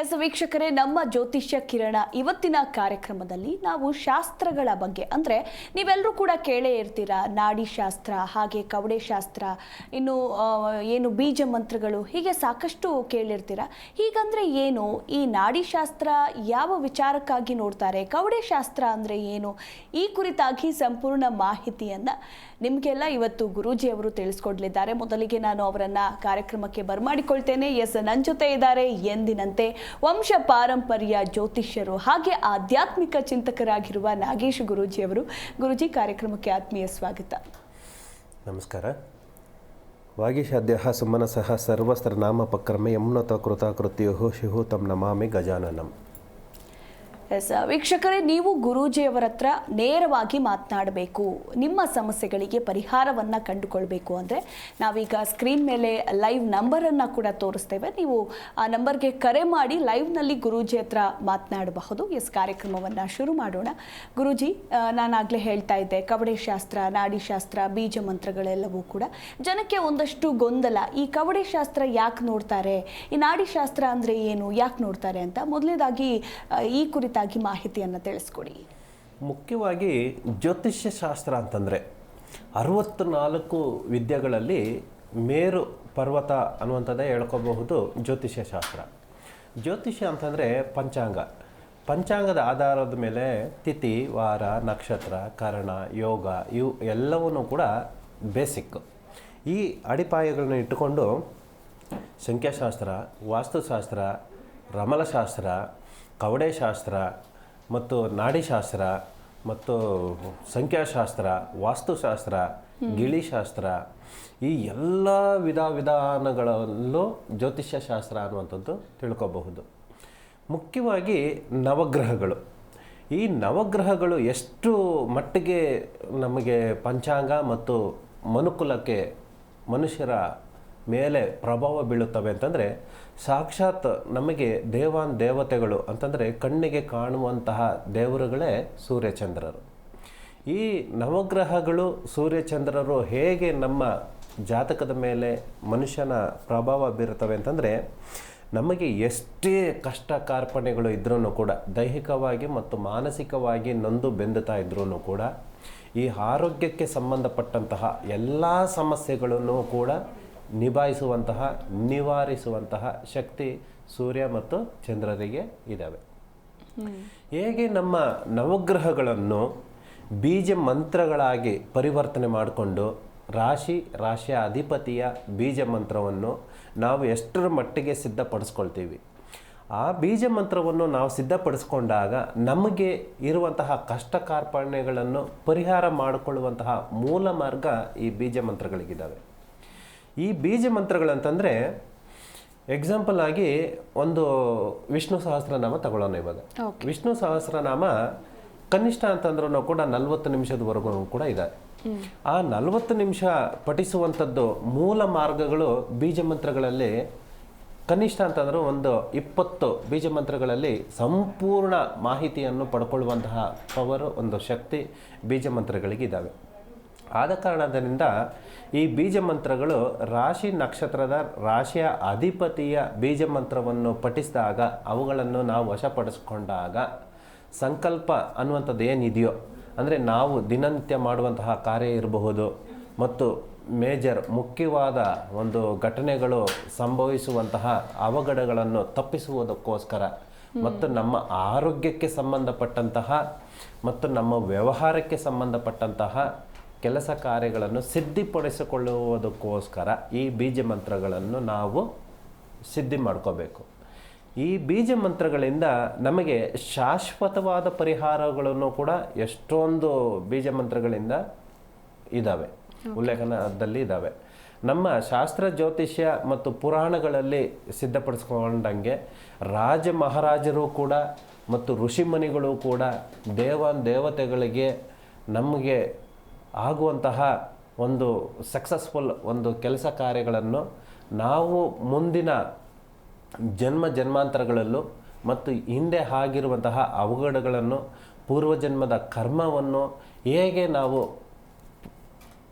S, ವೀಕ್ಷಕರೇ, ನಮ್ಮ ಜ್ಯೋತಿಷ್ಯ ಕಿರಣ ಇವತ್ತಿನ ಕಾರ್ಯಕ್ರಮದಲ್ಲಿ ನಾವು ಶಾಸ್ತ್ರಗಳ ಬಗ್ಗೆ. ಅಂದರೆ ನೀವೆಲ್ಲರೂ ಕೂಡ ಕೇಳೇ ಇರ್ತೀರಾ, ನಾಡಿ ಶಾಸ್ತ್ರ, ಹಾಗೆ ಕವಡೆ ಶಾಸ್ತ್ರ, ಇನ್ನು ಏನು ಬೀಜ ಮಂತ್ರಗಳು, ಹೀಗೆ ಸಾಕಷ್ಟು ಕೇಳಿರ್ತೀರ? ಹೀಗಂದರೆ ಏನು, ಈ ನಾಡಿ ಶಾಸ್ತ್ರ ಯಾವ ವಿಚಾರಕ್ಕಾಗಿ ನೋಡ್ತಾರೆ, ಕವಡೆ ಶಾಸ್ತ್ರ ಅಂದರೆ ಏನು, ಈ ಕುರಿತಾಗಿ ಸಂಪೂರ್ಣ ಮಾಹಿತಿಯನ್ನು ನಿಮಗೆಲ್ಲ ಇವತ್ತು ಗುರೂಜಿ ಅವರು ತಿಳಿಸ್ಕೊಡ್ಲಿದ್ದಾರೆ. ಮೊದಲಿಗೆ ನಾನು ಅವರನ್ನು ಕಾರ್ಯಕ್ರಮಕ್ಕೆ ಬರಮಾಡಿಕೊಳ್ತೇನೆ. ಎಸ್, ನನ್ನ ಜೊತೆ ಇದ್ದಾರೆ ಎಂದಿನಂತೆ. ವಂಶ ಪಾರಂಪರ್ಯ ಜ್ಯೋತಿಷ್ಯರು ಹಾಗೆ ಆಧ್ಯಾತ್ಮಿಕ ಚಿಂತಕರಾಗಿರುವ ನಾಗೇಶ್ ಗುರೂಜಿ ಅವರು. ಗುರುಜಿ, ಕಾರ್ಯಕ್ರಮಕ್ಕೆ ಆತ್ಮೀಯ ಸ್ವಾಗತ. ನಮಸ್ಕಾರ. ವಾಗೀಶಾದ್ಯ ಸುಮನಸಃ ಸರ್ವಸ್ತ್ರ ನಾಮಪಕ್ರಮೆ ಯಮುನತ ಕೃತಾಕೃತ್ಯೋ ಶಿಹು ತಂ ನಮಾಮಿ ಗಜಾನನಂ. ಎಸ್ ವೀಕ್ಷಕರೇ, ನೀವು ಗುರೂಜಿಯವರ ಹತ್ರ ನೇರವಾಗಿ ಮಾತನಾಡಬೇಕು. ನಿಮ್ಮ ಸಮಸ್ಯೆಗಳಿಗೆ ಪರಿಹಾರವನ್ನ ಕಂಡುಕೊಳ್ಬೇಕು ಅಂದರೆ ನಾವೀಗ ಸ್ಕ್ರೀನ್ ಮೇಲೆ ಲೈವ್ ನಂಬರನ್ನು ಕೂಡ ತೋರಿಸ್ತೇವೆ. ನೀವು ಆ ನಂಬರ್ಗೆ ಕರೆ ಮಾಡಿ ಲೈವ್ನಲ್ಲಿ ಗುರೂಜಿ ಹತ್ರ ಮಾತನಾಡಬಹುದು. ಎಸ್ ಕಾರ್ಯಕ್ರಮವನ್ನು ಶುರು ಮಾಡೋಣ. ಗುರೂಜಿ ನಾನು ನಾನಾಗಲೇ ಹೇಳ್ತಾ ಇದ್ದೆ. ಕವಡೆ ಶಾಸ್ತ್ರ, ನಾಡಿ ಶಾಸ್ತ್ರ, ಬೀಜ ಮಂತ್ರಗಳೆಲ್ಲವೂ ಕೂಡ ಜನಕ್ಕೆ ಒಂದಷ್ಟು ಗೊಂದಲ. ಈ ಕವಡೆ ಶಾಸ್ತ್ರ ಯಾಕೆ ನೋಡ್ತಾರೆ? ಈ ನಾಡಿ ಶಾಸ್ತ್ರ ಅಂದರೆ ಏನು? ಯಾಕೆ ನೋಡ್ತಾರೆ ಅಂತ? ಮೊದಲನೇದಾಗಿ ಈ ಈ ಕುರಿತಾಗಿ ಮಾಹಿತಿಯನ್ನು ತಿಳಿಸ್ಕೊಡಿ. ಮುಖ್ಯವಾಗಿ ಜ್ಯೋತಿಷ್ಯ ಶಾಸ್ತ್ರ ಅಂತಂದರೆ ಅರವತ್ತು ನಾಲ್ಕು ವಿದ್ಯೆಗಳಲ್ಲಿ ಮೇರು ಪರ್ವತ ಅನ್ನುವಂಥದ್ದೇ ಹೇಳ್ಕೋಬಹುದು ಜ್ಯೋತಿಷ್ಯ ಶಾಸ್ತ್ರ ಜ್ಯೋತಿಷ್ಯ ಅಂತಂದರೆ ಪಂಚಾಂಗ. ಪಂಚಾಂಗದ ಆಧಾರದ ಮೇಲೆ ತಿಥಿ, ವಾರ, ನಕ್ಷತ್ರ, ಕರ್ಣ, ಯೋಗ ಇವು ಎಲ್ಲವನ್ನೂ ಕೂಡ ಬೇಸಿಕ್. ಈ ಅಡಿಪಾಯಗಳನ್ನ ಇಟ್ಟುಕೊಂಡು ಸಂಖ್ಯಾಶಾಸ್ತ್ರ, ವಾಸ್ತುಶಾಸ್ತ್ರ, ರಮಲಶಾಸ್ತ್ರ ಕವಡೆ ಶಾಸ್ತ್ರ ಮತ್ತು ನಾಡಿಶಾಸ್ತ್ರ ಮತ್ತು ಸಂಖ್ಯಾಶಾಸ್ತ್ರ ವಾಸ್ತುಶಾಸ್ತ್ರ ಗಿಳಿಶಾಸ್ತ್ರ ಈ ಎಲ್ಲ ವಿಧ ವಿಧಾನಗಳಲ್ಲೂ ಜ್ಯೋತಿಷ್ಯ ಶಾಸ್ತ್ರ ಅನ್ನುವಂಥದ್ದು ತಿಳ್ಕೋಬಹುದು. ಮುಖ್ಯವಾಗಿ ನವಗ್ರಹಗಳು. ಈ ನವಗ್ರಹಗಳು ಎಷ್ಟು ಮಟ್ಟಿಗೆ ನಮಗೆ ಪಂಚಾಂಗ ಮತ್ತು ಮನುಕುಲಕ್ಕೆ ಮನುಷ್ಯರ ಮೇಲೆ ಪ್ರಭಾವ ಬೀಳುತ್ತವೆ ಅಂತಂದರೆ ಸಾಕ್ಷಾತ್ ನಮಗೆ ದೇವಾನ್ ದೇವತೆಗಳು ಅಂತಂದರೆ ಕಣ್ಣಿಗೆ ಕಾಣುವಂತಹ ದೇವರುಗಳೇ ಸೂರ್ಯಚಂದ್ರರು. ಈ ನವಗ್ರಹಗಳು ಸೂರ್ಯಚಂದ್ರರು ಹೇಗೆ ನಮ್ಮ ಜಾತಕದ ಮೇಲೆ ಮನುಷ್ಯನ ಪ್ರಭಾವ ಬೀರುತ್ತವೆ ಅಂತಂದರೆ, ನಮಗೆ ಎಷ್ಟೇ ಕಷ್ಟ ಕಾರ್ಪಣ್ಯಗಳು ಇದ್ರೂ ಕೂಡ, ದೈಹಿಕವಾಗಿ ಮತ್ತು ಮಾನಸಿಕವಾಗಿ ನೊಂದು ಬೆಂದುತ್ತಾ ಇದ್ರೂ ಕೂಡ, ಈ ಆರೋಗ್ಯಕ್ಕೆ ಸಂಬಂಧಪಟ್ಟಂತಹ ಎಲ್ಲ ಸಮಸ್ಯೆಗಳನ್ನು ಕೂಡ ನಿಭಾಯಿಸುವಂತಹ ನಿವಾರಿಸುವಂತಹ ಶಕ್ತಿ ಸೂರ್ಯ ಮತ್ತು ಚಂದ್ರರಿಗೆ ಇದ್ದಾವೆ ಹೇಗೆ ನಮ್ಮ ನವಗ್ರಹಗಳನ್ನು ಬೀಜ ಮಂತ್ರಗಳಾಗಿ ಪರಿವರ್ತನೆ ಮಾಡಿಕೊಂಡು ರಾಶಿ ರಾಶಿಯ ಅಧಿಪತಿಯ ಬೀಜ ಮಂತ್ರವನ್ನು ನಾವು ಎಷ್ಟರ ಮಟ್ಟಿಗೆ ಸಿದ್ಧಪಡಿಸ್ಕೊಳ್ತೀವಿ? ಆ ಬೀಜ ಮಂತ್ರವನ್ನು ನಾವು ಸಿದ್ಧಪಡಿಸ್ಕೊಂಡಾಗ ನಮಗೆ ಇರುವಂತಹ ಕಷ್ಟ ಕಾರ್ಪಣ್ಯಗಳನ್ನು ಪರಿಹಾರ ಮಾಡಿಕೊಳ್ಳುವಂತಹ ಮೂಲ ಮಾರ್ಗ ಈ ಬೀಜ ಮಂತ್ರಗಳಿಗಿದ್ದಾವೆ ಈ ಬೀಜ ಮಂತ್ರಗಳಂತಂದರೆ ಎಕ್ಸಾಂಪಲ್ ಆಗಿ ಒಂದು ವಿಷ್ಣು ಸಹಸ್ರನಾಮ ತಗೊಳ್ಳೋಣ ಇವಾಗ. ವಿಷ್ಣು ಸಹಸ್ರನಾಮ ಕನಿಷ್ಠ ಅಂತಂದ್ರೂ ಕೂಡ ನಲವತ್ತು ನಿಮಿಷದವರೆಗೂ ಕೂಡ ಇದೆ ಆ ನಲವತ್ತು ನಿಮಿಷ ಪಠಿಸುವಂಥದ್ದು ಮೂಲ ಮಾರ್ಗಗಳು ಬೀಜ ಮಂತ್ರಗಳಲ್ಲಿ ಕನಿಷ್ಠ ಅಂತಂದ್ರೆ ಒಂದು ಇಪ್ಪತ್ತು ಬೀಜ ಮಂತ್ರಗಳಲ್ಲಿ ಸಂಪೂರ್ಣ ಮಾಹಿತಿಯನ್ನು ಪಡ್ಕೊಳ್ಳುವಂತಹ ಪವರ್ ಒಂದು ಶಕ್ತಿ ಬೀಜ ಮಂತ್ರಗಳಿಗಿದ್ದಾವೆ ಆದ ಕಾರಣದಿಂದ ಈ ಬೀಜ ಮಂತ್ರಗಳು ರಾಶಿ ನಕ್ಷತ್ರದ ರಾಶಿಯ ಅಧಿಪತಿಯ ಬೀಜ ಮಂತ್ರವನ್ನು ಪಠಿಸಿದಾಗ ಅವುಗಳನ್ನು ನಾವು ವಶಪಡಿಸ್ಕೊಂಡಾಗ ಸಂಕಲ್ಪ ಅನ್ನುವಂಥದ್ದು ಏನಿದೆಯೋ ಅಂದರೆ ನಾವು ದಿನನಿತ್ಯ ಮಾಡುವಂತಹ ಕಾರ್ಯ ಇರಬಹುದು ಮತ್ತು ಮೇಜರ್ ಮುಖ್ಯವಾದ ಒಂದು ಘಟನೆಗಳು ಸಂಭವಿಸುವಂತಹ ಅವಘಡಗಳನ್ನು ತಪ್ಪಿಸುವುದಕ್ಕೋಸ್ಕರ ಮತ್ತು ನಮ್ಮ ಆರೋಗ್ಯಕ್ಕೆ ಸಂಬಂಧಪಟ್ಟಂತಹ ಮತ್ತು ನಮ್ಮ ವ್ಯವಹಾರಕ್ಕೆ ಸಂಬಂಧಪಟ್ಟಂತಹ ಕೆಲಸ ಕಾರ್ಯಗಳನ್ನು ಸಿದ್ಧಿಪಡಿಸಿಕೊಳ್ಳುವುದಕ್ಕೋಸ್ಕರ ಈ ಬೀಜ ಮಂತ್ರಗಳನ್ನು ನಾವು ಸಿದ್ಧಿ ಮಾಡ್ಕೋಬೇಕು. ಈ ಬೀಜ ಮಂತ್ರಗಳಿಂದ ನಮಗೆ ಶಾಶ್ವತವಾದ ಪರಿಹಾರಗಳನ್ನು ಕೂಡ ಎಷ್ಟೊಂದು ಬೀಜ ಮಂತ್ರಗಳಿಂದ ಇದ್ದಾವೆ ಉಲ್ಲೇಖನದಲ್ಲಿ ಇದ್ದಾವೆ ನಮ್ಮ ಶಾಸ್ತ್ರ ಜ್ಯೋತಿಷ್ಯ ಮತ್ತು ಪುರಾಣಗಳಲ್ಲಿ ಸಿದ್ಧಪಡಿಸ್ಕೊಂಡಂಗೆ ರಾಜ ಮಹಾರಾಜರು ಕೂಡ ಮತ್ತು ಋಷಿಮುನಿಗಳು ಕೂಡ ದೇವ ದೇವತೆಗಳಿಗೆ ನಮಗೆ ಆಗುವಂತಹ ಒಂದು ಸಕ್ಸಸ್ಫುಲ್ ಒಂದು ಕೆಲಸ ಕಾರ್ಯಗಳನ್ನು ನಾವು ಮುಂದಿನ ಜನ್ಮ ಜನ್ಮಾಂತರಗಳಲ್ಲೂ ಮತ್ತು ಹಿಂದೆ ಆಗಿರುವಂತಹ ಅವಘಡಗಳನ್ನು ಪೂರ್ವಜನ್ಮದ ಕರ್ಮವನ್ನು ಹೇಗೆ ನಾವು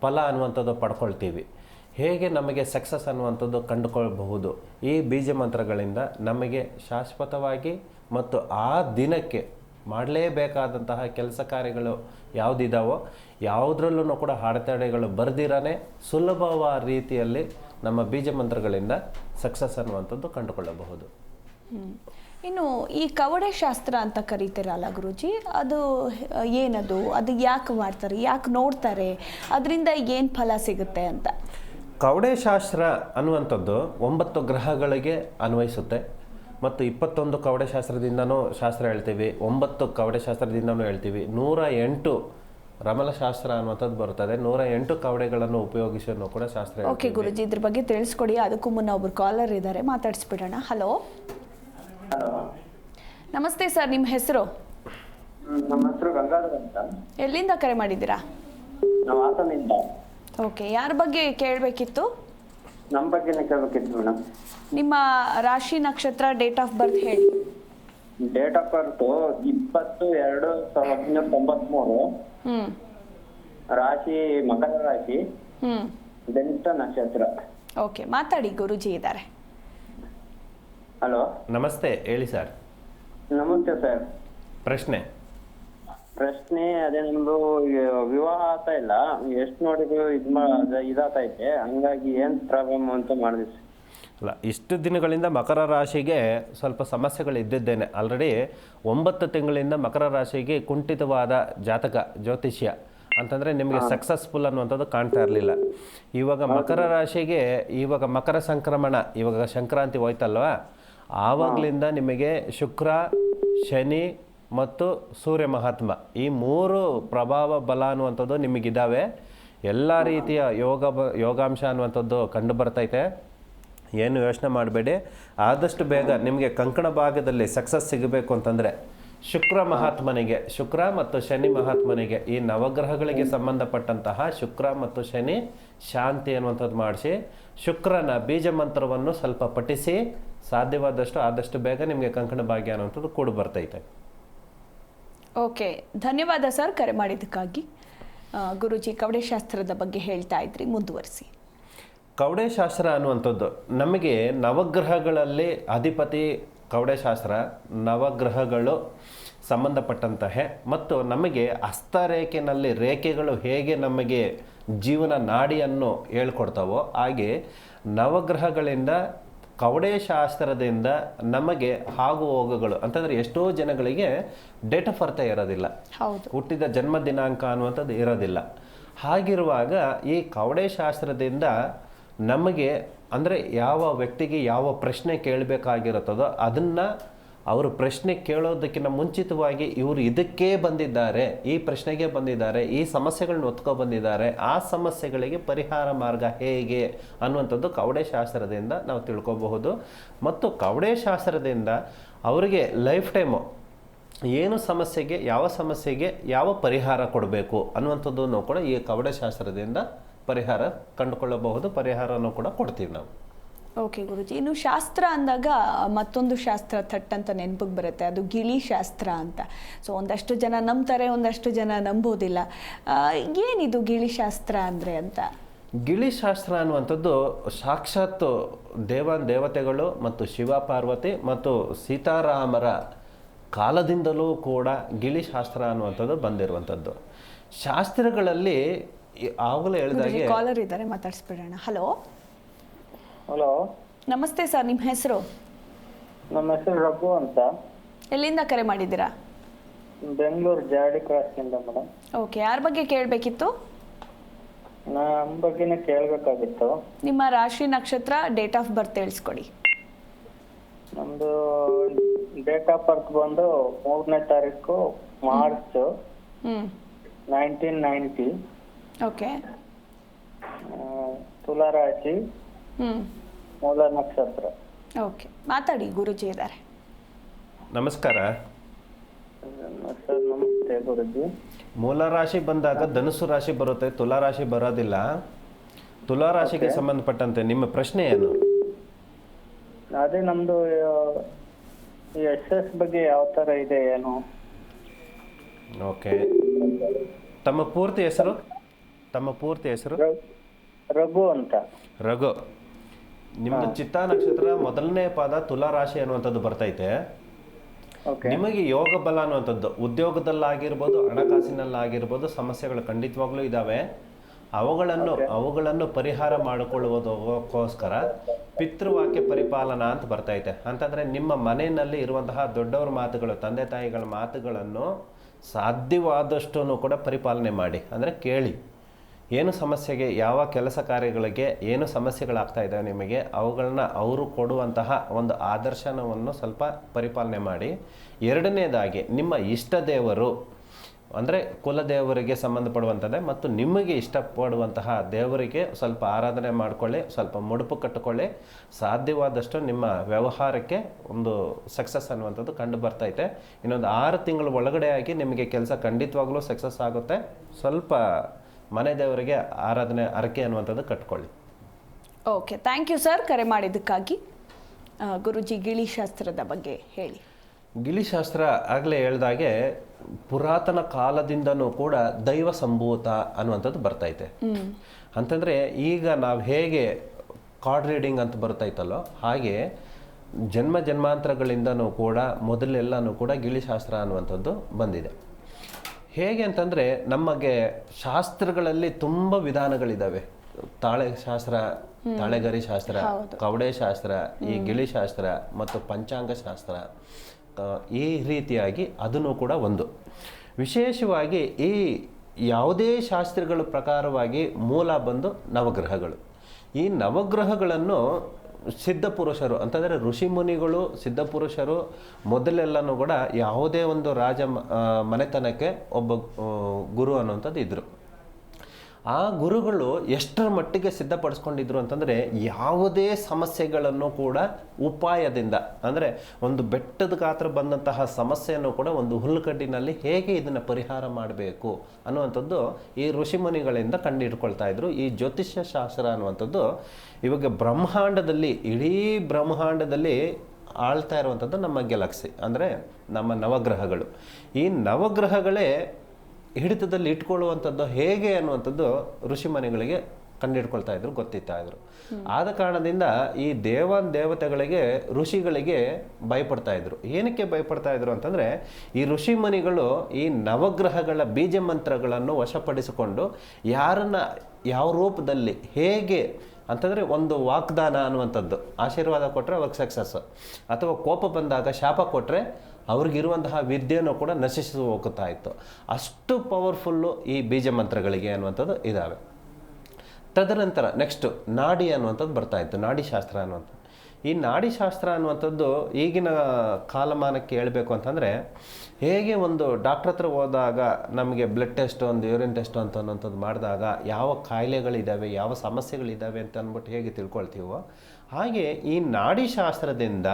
ಫಲ ಅನ್ನುವಂಥದ್ದು ಪಡ್ಕೊಳ್ತೀವಿ, ಹೇಗೆ ನಮಗೆ ಸಕ್ಸಸ್ ಅನ್ನುವಂಥದ್ದು ಕಂಡುಕೊಳ್ಬಹುದು ಈ ಬೀಜ ಮಂತ್ರಗಳಿಂದ ನಮಗೆ ಶಾಶ್ವತವಾಗಿ ಮತ್ತು ಆ ದಿನಕ್ಕೆ ಮಾಡಲೇಬೇಕಾದಂತಹ ಕೆಲಸ ಕಾರ್ಯಗಳು ಯಾವುದಿದಾವೋ ಯಾವುದ್ರಲ್ಲೂ ಕೂಡ ಅಡೆತಡೆಗಳು ಬರ್ದಿರನೇ ಸುಲಭವಾದ ರೀತಿಯಲ್ಲಿ ನಮ್ಮ ಬೀಜ ಮಂತ್ರಗಳಿಂದ ಸಕ್ಸಸ್ ಅನ್ನುವಂಥದ್ದು ಕಂಡುಕೊಳ್ಳಬಹುದು. ಇನ್ನು ಈ ಕವಡೆ ಶಾಸ್ತ್ರ ಅಂತ ಕರೀತಿರಲ್ಲ ಗುರುಜಿ ಅದು ಏನದು ಅದು ಯಾಕೆ ಮಾಡ್ತಾರೆ ಯಾಕೆ ನೋಡ್ತಾರೆ ಅದರಿಂದ ಏನು ಫಲ ಸಿಗುತ್ತೆ ಅಂತ? ಕವಡೆ ಶಾಸ್ತ್ರ ಅನ್ನುವಂಥದ್ದು ಒಂಬತ್ತು ಗ್ರಹಗಳಿಗೆ ಅನ್ವಯಿಸುತ್ತೆ. ಮತ್ತು ಇಪ್ಪತ್ತೊಂದು ಕವಡೆ ಶಾಸ್ತ್ರದಿಂದನೂ ಶಾಸ್ತ್ರ ಹೇಳ್ತೀವಿ ಒಂಬತ್ತು ಕವಡೆ ಶಾಸ್ತ್ರದಿಂದನೂ ಹೇಳ್ತೀವಿ. ನೂರ ಎಂಟು ರಮಲಶಾಸ್ತ್ರ ಅನ್ನುವಂಥದ್ದು ಬರುತ್ತದೆ. ನೂರ ಎಂಟು ಕವಡೆಗಳನ್ನು ಉಪಯೋಗಿಸೋನು ಕೂಡ ಶಾಸ್ತ್ರ ಓಕೆ. ಗುರುಜಿ ಇದ್ರ ಬಗ್ಗೆ ತಿಳಿಸ್ಕೊಡಿ. ಅದಕ್ಕೂ ಮುನ್ನ ಒಬ್ರು ಕಾಲರ್ ಇದ್ದಾರೆ. ಮಾತಾಡಿಸ್ಬಿಡೋಣ. ಹಲೋ ನಮಸ್ತೆ ಸರ್ ನಿಮ್ಮ ಹೆಸರು? ನಮ್ಮ ಹೆಸರು ಗಂಗಾಧರ್ ಅಂತ. ಎಲ್ಲಿಂದ ಕರೆ ಮಾಡಿದ್ದೀರಾ? ನಾವು ಹಾಸನಿಂದ ಓಕೆ ಯಾರ ಬಗ್ಗೆ ಕೇಳಬೇಕಿತ್ತು? ನಮ್ಮ ಬಗ್ಗೆನೇ ಕೇಳ್ಬೇಕಿತ್ತು ಮೇಡಮ್. ನಿಮ್ಮ ರಾಶಿ ನಕ್ಷತ್ರ ಡೇಟ್ ಆಫ್ ಬರ್ತ್ ಹೇಳಿ. ಡೇಟ್ ಆಫ್ ಬರ್ತ್ ಇಪ್ಪತ್ತು ಎರಡು ಸಾವಿರದ ಒಂಬೈನೂರ ತೊಂಬತ್ಮೂರು ರಾಶಿ ಮಕರ ರಾಶಿ ಹ್ಮ್. ನಕ್ಷತ್ರ. ಓಕೆ ಮಾತಾಡಿ ಗುರುಜಿ ಇದ್ದಾರೆ. ಹಲೋ. ನಮಸ್ತೆ ಹೇಳಿ ಸರ್. ನಮಸ್ತೆ ಸರ್. ಪ್ರಶ್ನೆ. ಪ್ರಶ್ನೆ ಅದೇ ನಮ್ದು ವಿವಾಹ ಆಗ್ತಾ ಇಲ್ಲ. ಎಷ್ಟು ನೋಡಿದ್ರು ಇದ್ ಮಾ ಇದಾಗ್ತಾ ಇದಾತೈತೆ ಹಂಗಾಗಿ ಏನ್ ಪ್ರಾಬ್ಲಮ್ ಅಂತ ಮಾಡಿದ್ವಿ ಸರ್ ಅಲ್ಲ ಇಷ್ಟು ದಿನಗಳಿಂದ ಮಕರ ರಾಶಿಗೆ ಸ್ವಲ್ಪ ಸಮಸ್ಯೆಗಳು ಇದ್ದಿದ್ದೇನೆ. ಆಲ್ರೆಡಿ ಒಂಬತ್ತು ತಿಂಗಳಿಂದ ಮಕರ ರಾಶಿಗೆ ಕುಂಠಿತವಾದ ಜಾತಕ ಜ್ಯೋತಿಷ್ಯ. ಅಂತಂದರೆ ನಿಮಗೆ ಸಕ್ಸಸ್ಫುಲ್ ಅನ್ನುವಂಥದ್ದು ಕಾಣ್ತಾ ಇರಲಿಲ್ಲ. ಇವಾಗ ಮಕರ ರಾಶಿಗೆ ಇವಾಗ ಮಕರ ಸಂಕ್ರಮಣ ಇವಾಗ ಸಂಕ್ರಾಂತಿ ಹೋಯ್ತಲ್ವ? ಆವಾಗಲಿಂದ ನಿಮಗೆ ಶುಕ್ರ ಶನಿ ಮತ್ತು ಸೂರ್ಯ ಮಹಾತ್ಮ. ಈ ಮೂರು ಪ್ರಭಾವ ಬಲ ಅನ್ನುವಂಥದ್ದು ನಿಮಗಿದ್ದಾವೆ ಎಲ್ಲ ರೀತಿಯ ಯೋಗ ಬ, ಯೋಗಾಂಶ ಅನ್ನುವಂಥದ್ದು ಕಂಡು ಬರ್ತೈತೆ ಏನು ಯೋಚನೆ ಮಾಡಬೇಡಿ. ಆದಷ್ಟು ಬೇಗ ನಿಮಗೆ ಕಂಕಣ ಭಾಗದಲ್ಲಿ ಸಕ್ಸಸ್ ಸಿಗಬೇಕು ಅಂತಂದರೆ ಶುಕ್ರ ಮಹಾತ್ಮನಿಗೆ, ಶುಕ್ರ ಮತ್ತು ಶನಿ ಮಹಾತ್ಮನಿಗೆ ಈ ನವಗ್ರಹಗಳಿಗೆ ಸಂಬಂಧಪಟ್ಟಂತಹ ಶುಕ್ರ ಮತ್ತು ಶನಿ ಶಾಂತಿ ಅನ್ನುವಂಥದ್ದು ಮಾಡಿಸಿ, ಶುಕ್ರನ ಬೀಜ ಮಂತ್ರವನ್ನು ಸ್ವಲ್ಪ ಪಠಿಸಿ, ಸಾಧ್ಯವಾದಷ್ಟು ಆದಷ್ಟು ಬೇಗ ನಿಮಗೆ ಕಂಕಣ ಭಾಗ್ಯ ಅನ್ನುವಂಥದ್ದು ಕೂಡ ಬರ್ತೈತೆ. ಓಕೆ ಧನ್ಯವಾದ ಸರ್ ಕರೆ ಮಾಡಿದ್ದಕ್ಕಾಗಿ. ಗುರುಜಿ, ಕವಡೆಶಾಸ್ತ್ರದ ಕವಡೆ ಶಾಸ್ತ್ರದ ಬಗ್ಗೆ ಹೇಳ್ತಾ ಇದ್ರಿ, ಮುಂದುವರಿಸಿ. ಕವಡೆ ಶಾಸ್ತ್ರ ಅನ್ನುವಂಥದ್ದು, ನಮಗೆ ನವಗ್ರಹಗಳಲ್ಲಿ ಅಧಿಪತಿ ಕವಡೆ ಶಾಸ್ತ್ರ ನವಗ್ರಹಗಳು ಸಂಬಂಧಪಟ್ಟಂತಹ, ಮತ್ತು ನಮಗೆ ಹಸ್ತರೇಖೆನಲ್ಲಿ ರೇಖೆಗಳು ಹೇಗೆ ನಮಗೆ ಜೀವನ ನಾಡಿಯನ್ನು ಹೇಳ್ಕೊಡ್ತಾವೋ ಹಾಗೆ ನವಗ್ರಹಗಳಿಂದ ಕವಡೆ ಶಾಸ್ತ್ರದಿಂದ ನಮಗೆ ಆಗು ಹೋಗುಗಳು ಅಂತಂದರೆ ಎಷ್ಟೋ ಜನಗಳಿಗೆ ಡೇಟ್ ಆಫ್ ಬರ್ತಾ ಇರೋದಿಲ್ಲ. ಹುಟ್ಟಿದ ಜನ್ಮ ದಿನಾಂಕ ಅನ್ನುವಂಥದ್ದು ಇರೋದಿಲ್ಲ. ಹಾಗಿರುವಾಗ ಈ ಕವಡೆ ಶಾಸ್ತ್ರದಿಂದ ನಮಗೆ ಅಂದರೆ ಯಾವ ವ್ಯಕ್ತಿಗೆ ಯಾವ ಪ್ರಶ್ನೆ ಕೇಳಬೇಕಾಗಿರುತ್ತದೋ ಅದನ್ನು ಅವರು ಪ್ರಶ್ನೆ ಕೇಳೋದಕ್ಕಿಂತ ಮುಂಚಿತವಾಗಿ ಇವರು ಇದಕ್ಕೇ ಬಂದಿದ್ದಾರೆ, ಈ ಪ್ರಶ್ನೆಗೆ ಬಂದಿದ್ದಾರೆ, ಈ ಸಮಸ್ಯೆಗಳನ್ನ ಒತ್ಕೊ ಬಂದಿದ್ದಾರೆ, ಆ ಸಮಸ್ಯೆಗಳಿಗೆ ಪರಿಹಾರ ಮಾರ್ಗ ಹೇಗೆ ಅನ್ನುವಂಥದ್ದು ಕವಡೆ ಶಾಸ್ತ್ರದಿಂದ ನಾವು ತಿಳ್ಕೊಬಹುದು. ಮತ್ತು ಕವಡೆ ಶಾಸ್ತ್ರದಿಂದ ಅವರಿಗೆ ಲೈಫ್ ಟೈಮು, ಏನು ಸಮಸ್ಯೆಗೆ, ಯಾವ ಸಮಸ್ಯೆಗೆ ಯಾವ ಪರಿಹಾರ ಕೊಡಬೇಕು ಅನ್ನುವಂಥದ್ದನ್ನು ಕೂಡ ಈ ಕವಡೆ ಶಾಸ್ತ್ರದಿಂದ ಪರಿಹಾರ ಕಂಡುಕೊಳ್ಳಬಹುದು, ಪರಿಹಾರನೂ ಕೂಡ ಕೊಡ್ತೀವಿ ನಾವು. ಓಕೆ ಗುರುಜಿ. ಇನ್ನು ಶಾಸ್ತ್ರ ಅಂದಾಗ ಮತ್ತೊಂದು ಶಾಸ್ತ್ರ ಥಟ್ ಅಂತ ನೆನಪಿಗೆ ಬರುತ್ತೆ. ಅದು ಗಿಳಿ ಶಾಸ್ತ್ರ ಅಂತ. ಸೊ ಒಂದಷ್ಟು ಜನ ನಂಬ್ತಾರೆ ಒಂದಷ್ಟು ಜನ ನಂಬೋದಿಲ್ಲ ಏನಿದು ಗಿಳಿ ಶಾಸ್ತ್ರ ಅಂದರೆ ಅಂತ? ಗಿಳಿ ಶಾಸ್ತ್ರ ಅನ್ನುವಂಥದ್ದು ಸಾಕ್ಷಾತ್ ದೇವ ದೇವತೆಗಳು ಮತ್ತು ಶಿವ ಪಾರ್ವತಿ ಮತ್ತು ಸೀತಾರಾಮರ ಕಾಲದಿಂದಲೂ ಕೂಡ ಗಿಳಿ ಶಾಸ್ತ್ರ ಅನ್ನುವಂಥದ್ದು ಬಂದಿರುವಂಥದ್ದು. ಶಾಸ್ತ್ರಗಳಲ್ಲಿ ಆಗಲೇ ಹೇಳಿದಾಗೆ ಕಾಲರ್ ಇದ್ದಾರೆ ಮಾತಾಡಿಸ್ಬಿಡೋಣ. Hello hello. ನಮಸ್ತೆ ಸರ್ ನಿಮ್ಮ ಹೆಸರು? ನಮ್ಮ ಹೆಸರು ರಘು ಅಂತ. ಎಲ್ಲಿಂದ ಕರೆ ಮಾಡಿದ್ದೀರಾ? ಬೆಂಗಳೂರು ಜಾಡಿ ಕ್ರಾಸ್ನಿಂದ ಮೇಡಮ್. ಓಕೆ ಯಾರ ಬಗ್ಗೆ ಕೇಳಬೇಕಿತ್ತು? ನಮ್ಮ ಬಗ್ಗೆನೇ ಕೇಳಬೇಕಾಗಿತ್ತು. ನಿಮ್ಮ ರಾಶಿ ನಕ್ಷತ್ರ ಡೇಟ್ ಆಫ್ ಬರ್ತ್ ತಿಳಿಸ್ಕೊಡಿ. ನಮ್ದು ಡೇಟ್ ಆಫ್ ಬರ್ತ್ ಬಂದು ಮೂರನೇ ತಾರೀಕು ಮಾರ್ಚ್ ಹ್ಞೂ ನೈನ್ಟೀನ್ ನೈಂಟಿ ಓಕೆ. ತುಲಾರಾಶಿ. ಹ್ಞೂ ಮೂಲ ನಕ್ಷತ್ರ. ಓಕೆ. ಮಾತಾಡಿ ಗುರುಜಿ ಇದ್ದಾರೆ. ನಮಸ್ಕಾರ. ಸರ್ ನಮಸ್ತೆ ಗುರುಜಿ. ಮೂಲ ರಾಶಿ ಬಂದಾಗ ಧನುಸು ರಾಶಿ ಬರುತ್ತೆ ತುಲಾ ರಾಶಿ ಬರೋದಿಲ್ಲ. ತುಲಾ ರಾಶಿಗೆ ಸಂಬಂಧಪಟ್ಟಂತೆ ನಿಮ್ಮ ಪ್ರಶ್ನೆ ಏನು? ಅದೇ ನಮ್ದು ಎಸ್ ಎಸ್ ಬಗ್ಗೆ ಯಾವ ತರ ಇದೆ ಏನು? ಓಕೆ. ತಮ್ಮ ಪೂರ್ತಿ ಹೆಸರು? ತಮ್ಮ ಪೂರ್ತಿ ಹೆಸರು? ರಘು ಅಂತ. ರಘು. ನಿಮ್ದು ಚಿತ್ತಾ ನಕ್ಷತ್ರ ಮೊದಲನೇ ಪಾದ ತುಲಾ ರಾಶಿ ಅನ್ನುವಂಥದ್ದು ಬರ್ತೈತೆ. ನಿಮಗೆ ಯೋಗ ಬಲ ಅನ್ನುವಂಥದ್ದು ಉದ್ಯೋಗದಲ್ಲಾಗಿರ್ಬೋದು ಹಣಕಾಸಿನಲ್ಲಾಗಿರ್ಬೋದು ಸಮಸ್ಯೆಗಳು ಖಂಡಿತವಾಗ್ಲೂ ಇದ್ದಾವೆ ಅವುಗಳನ್ನು ಅವುಗಳನ್ನು ಪರಿಹಾರ ಮಾಡಿಕೊಳ್ಳುವುದಕ್ಕೋಸ್ಕರ ಪಿತೃವಾಕ್ಯ ಪರಿಪಾಲನಾ ಅಂತ ಬರ್ತೈತೆ. ಅಂತಂದ್ರೆ ನಿಮ್ಮ ಮನೆಯಲ್ಲಿ ಇರುವಂತಹ ದೊಡ್ಡವರ ಮಾತುಗಳು ತಂದೆ ತಾಯಿಗಳ ಮಾತುಗಳನ್ನು ಸಾಧ್ಯವಾದಷ್ಟು ಕೂಡ ಪರಿಪಾಲನೆ ಮಾಡಿ. ಅಂದರೆ ಕೇಳಿ. ಏನು ಸಮಸ್ಯೆಗೆ, ಯಾವ ಕೆಲಸ ಕಾರ್ಯಗಳಿಗೆ ಏನು ಸಮಸ್ಯೆಗಳಾಗ್ತಾ ಇದ್ದಾವೆ ನಿಮಗೆ, ಅವುಗಳನ್ನ ಅವರು ಕೊಡುವಂತಹ ಒಂದು ಆದರ್ಶನವನ್ನು ಸ್ವಲ್ಪ ಪರಿಪಾಲನೆ ಮಾಡಿ. ಎರಡನೇದಾಗಿ, ನಿಮ್ಮ ಇಷ್ಟ ದೇವರು, ಅಂದರೆ ಕುಲದೇವರಿಗೆ ಸಂಬಂಧಪಡುವಂಥದ್ದೇ, ಮತ್ತು ನಿಮಗೆ ಇಷ್ಟಪಡುವಂತಹ ದೇವರಿಗೆ ಸ್ವಲ್ಪ ಆರಾಧನೆ ಮಾಡಿಕೊಳ್ಳಿ, ಸ್ವಲ್ಪ ಮುಡುಪು ಕಟ್ಟಿಕೊಳ್ಳಿ. ಸಾಧ್ಯವಾದಷ್ಟು ನಿಮ್ಮ ವ್ಯವಹಾರಕ್ಕೆ ಒಂದು ಸಕ್ಸಸ್ ಅನ್ನುವಂಥದ್ದು ಕಂಡು ಬರ್ತೈತೆ ಇನ್ನೊಂದು ಆರು ತಿಂಗಳ ಒಳಗಡೆ ಆಗಿ ನಿಮಗೆ ಕೆಲಸ ಖಂಡಿತವಾಗಲೂ ಸಕ್ಸಸ್ ಆಗುತ್ತೆ. ಸ್ವಲ್ಪ ಮನೆ ದೇವರಿಗೆ ಆರಾಧನೆ ಅರಕೆ ಅನ್ನುವಂಥದ್ದು ಕಟ್ಕೊಳ್ಳಿ. ಓಕೆ ಥ್ಯಾಂಕ್ ಯು ಸರ್ ಕರೆ ಮಾಡಿದ್ದಕ್ಕಾಗಿ ಗುರುಜಿ ಗುರುಜಿ ಗಿಳಿಶಾಸ್ತ್ರದ ಬಗ್ಗೆ ಹೇಳಿ. ಗಿಳಿಶಾಸ್ತ್ರ ಆಗಲೇ ಹೇಳ್ದಾಗೆ ಪುರಾತನ ಕಾಲದಿಂದನೂ ಕೂಡ ದೈವ ಸಂಭೂತ ಅನ್ನುವಂಥದ್ದು ಬರ್ತೈತೆ ಅಂತಂದರೆ ಈಗ ನಾವು ಹೇಗೆ ಕಾರ್ಡ್ ರೀಡಿಂಗ್ ಅಂತ ಬರ್ತೈತಲ್ಲೋ ಹಾಗೆ ಜನ್ಮ ಜನ್ಮಾಂತರಗಳಿಂದನೂ ಕೂಡ ಮೊದಲೆಲ್ಲನೂ ಕೂಡ ಗಿಳಿಶಾಸ್ತ್ರ ಅನ್ನುವಂಥದ್ದು ಬಂದಿದೆ. ಹೇಗೆ ಅಂತಂದರೆ ನಮಗೆ ಶಾಸ್ತ್ರಗಳಲ್ಲಿ ತುಂಬ ವಿಧಾನಗಳಿದ್ದಾವೆ ತಾಳೆ ಶಾಸ್ತ್ರ ತಾಳೆಗರಿ ಶಾಸ್ತ್ರ ಕವಡೆ ಶಾಸ್ತ್ರ ಈ ಗಿಳಿ ಶಾಸ್ತ್ರ ಮತ್ತು ಪಂಚಾಂಗ ಶಾಸ್ತ್ರ ಈ ರೀತಿಯಾಗಿ ಅದನ್ನು ಕೂಡ ಒಂದು. ವಿಶೇಷವಾಗಿ ಈ ಯಾವುದೇ ಶಾಸ್ತ್ರಗಳ ಪ್ರಕಾರವಾಗಿ ಮೂಲ ಬಂದು ನವಗ್ರಹಗಳು. ಈ ನವಗ್ರಹಗಳನ್ನು ಸಿದ್ಧ ಪುರುಷರು ಅಂತಂದರೆ ಋಷಿ ಮುನಿಗಳು ಸಿದ್ಧ ಪುರುಷರು ಮೊದಲೆಲ್ಲನೂ ಕೂಡ ಯಾವುದೇ ಒಂದು ರಾಜ ಮನೆತನಕ್ಕೆ ಒಬ್ಬ ಗುರು ಅನ್ನುವಂಥದ್ದು ಇದ್ದರು ಆ ಗುರುಗಳು ಎಷ್ಟರ ಮಟ್ಟಿಗೆ ಸಿದ್ಧಪಡಿಸ್ಕೊಂಡಿದ್ರು ಅಂತಂದರೆ ಯಾವುದೇ ಸಮಸ್ಯೆಗಳನ್ನು ಕೂಡ ಉಪಾಯದಿಂದ, ಅಂದರೆ ಒಂದು ಬೆಟ್ಟದ ಗಾತ್ರ ಬಂದಂತಹ ಸಮಸ್ಯೆಯನ್ನು ಕೂಡ ಒಂದು ಹುಲ್ಲುಕಡ್ಡಿನಲ್ಲಿ ಹೇಗೆ ಇದನ್ನು ಪರಿಹಾರ ಮಾಡಬೇಕು ಅನ್ನುವಂಥದ್ದು ಈ ಋಷಿಮುನಿಗಳಿಂದ ಕಂಡುಹಿಡ್ಕೊಳ್ತಾ ಇದ್ರು. ಈ ಜ್ಯೋತಿಷ್ಯ ಶಾಸ್ತ್ರ ಅನ್ನುವಂಥದ್ದು ಇವಾಗ ಬ್ರಹ್ಮಾಂಡದಲ್ಲಿ, ಇಡೀ ಬ್ರಹ್ಮಾಂಡದಲ್ಲಿ ಆಳ್ತಾ ಇರುವಂಥದ್ದು ನಮ್ಮ ಗೆಲಕ್ಸಿ ಅಂದರೆ ನಮ್ಮ ನವಗ್ರಹಗಳು. ಈ ನವಗ್ರಹಗಳೇ ಹಿಡಿತದಲ್ಲಿ ಇಟ್ಕೊಳ್ಳುವಂಥದ್ದು ಹೇಗೆ ಅನ್ನುವಂಥದ್ದು ಋಷಿಮನೆಗಳಿಗೆ ಕಂಡಿಡ್ಕೊಳ್ತಾ ಇದ್ರು ಗೊತ್ತಿತ್ತಾ ಇದ್ರು. ಆದ ಕಾರಣದಿಂದ ಈ ದೇವಾನ್ ದೇವತೆಗಳಿಗೆ ಋಷಿಗಳಿಗೆ ಭಯಪಡ್ತಾ ಇದ್ರು. ಏನಕ್ಕೆ ಭಯಪಡ್ತಾ ಇದ್ರು ಅಂತಂದ್ರೆ ಈ ಋಷಿಮನಿಗಳು ಈ ನವಗ್ರಹಗಳ ಬೀಜ ಮಂತ್ರಗಳನ್ನು ವಶಪಡಿಸಿಕೊಂಡು ಯಾರನ್ನ ಯಾವ ರೂಪದಲ್ಲಿ ಹೇಗೆ ಅಂತಂದರೆ ಒಂದು ವಾಗ್ದಾನ ಅನ್ನುವಂಥದ್ದು. ಆಶೀರ್ವಾದ ಕೊಟ್ಟರೆ ಅವಾಗ ಸಕ್ಸಸ್ ಅಥವಾ ಕೋಪ ಬಂದಾಗ ಶಾಪ ಕೊಟ್ಟರೆ ಅವ್ರಿಗಿರುವಂತಹ ವಿದ್ಯೆಯನ್ನು ಕೂಡ ನಶಿಸಿ ಹೋಗುತ್ತಾ ಇತ್ತು. ಅಷ್ಟು ಪವರ್ಫುಲ್ಲು ಈ ಬೀಜ ಮಂತ್ರಗಳಿಗೆ ಅನ್ನುವಂಥದ್ದು ಇದ್ದಾವೆ ತದನಂತರ ನೆಕ್ಸ್ಟು ನಾಡಿ ಅನ್ನುವಂಥದ್ದು ಬರ್ತಾ ಇತ್ತು, ನಾಡಿ ಶಾಸ್ತ್ರ ಅನ್ನುವಂಥದ್ದು. ಈ ನಾಡಿ ಶಾಸ್ತ್ರ ಅನ್ನುವಂಥದ್ದು ಈಗಿನ ಕಾಲಮಾನಕ್ಕೆ ಹೇಳಬೇಕು ಅಂತಂದರೆ, ಹೇಗೆ ಒಂದು ಡಾಕ್ಟ್ರ್ ಹತ್ರ ಹೋದಾಗ ನಮಗೆ ಬ್ಲಡ್ ಟೆಸ್ಟ್ ಒಂದು ಯೂರಿನ್ ಟೆಸ್ಟ್ ಅಂತ ಅನ್ನೋಂಥದ್ದು ಮಾಡಿದಾಗ ಯಾವ ಕಾಯಿಲೆಗಳಿದ್ದಾವೆ ಯಾವ ಸಮಸ್ಯೆಗಳಿದ್ದಾವೆ ಅಂತ ಅಂದ್ಬಿಟ್ಟು ಹೇಗೆ ತಿಳ್ಕೊಳ್ತೀವೋ, ಹಾಗೆ ಈ ನಾಡಿ ಶಾಸ್ತ್ರದಿಂದ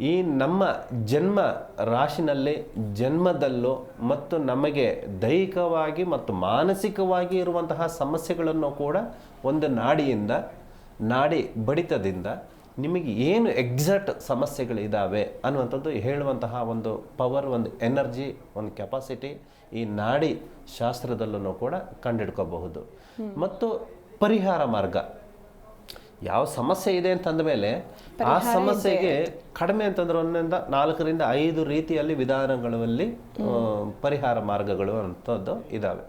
ಈ ನಮ್ಮ ಜನ್ಮ ರಾಶಿನಲ್ಲಿ ಜನ್ಮದಲ್ಲೂ ಮತ್ತು ನಮಗೆ ದೈಹಿಕವಾಗಿ ಮತ್ತು ಮಾನಸಿಕವಾಗಿ ಇರುವಂತಹ ಸಮಸ್ಯೆಗಳನ್ನು ಕೂಡ ಒಂದು ನಾಡಿಯಿಂದ ನಾಡಿ ಬಡಿತದಿಂದ ನಿಮಗೆ ಏನು ಎಕ್ಸಾಕ್ಟ್ ಸಮಸ್ಯೆಗಳಿದ್ದಾವೆ ಅನ್ನುವಂಥದ್ದು ಹೇಳುವಂತಹ ಒಂದು ಪವರ್ ಒಂದು ಎನರ್ಜಿ ಒಂದು ಕೆಪಾಸಿಟಿ ಈ ನಾಡಿ ಶಾಸ್ತ್ರದಲ್ಲೂ ಕೂಡ ಕಂಡಿಡ್ಕೋಬಹುದು. ಮತ್ತು ಪರಿಹಾರ ಮಾರ್ಗ. ಯಾವ ಸಮಸ್ಯೆ ಇದೆ ಅಂತಂದ ಮೇಲೆ ಆ ಸಮಸ್ಯೆಗೆ ಕಡಿಮೆ ಅಂತಂದ್ರೆ ಒಂದರಿಂದ ನಾಲ್ಕರಿಂದ ಐದು ರೀತಿಯಲ್ಲಿ ವಿಧಾನಗಳಲ್ಲಿ ಪರಿಹಾರ ಮಾರ್ಗಗಳು ಅಂತದ್ದು ಇದ್ದಾವೆ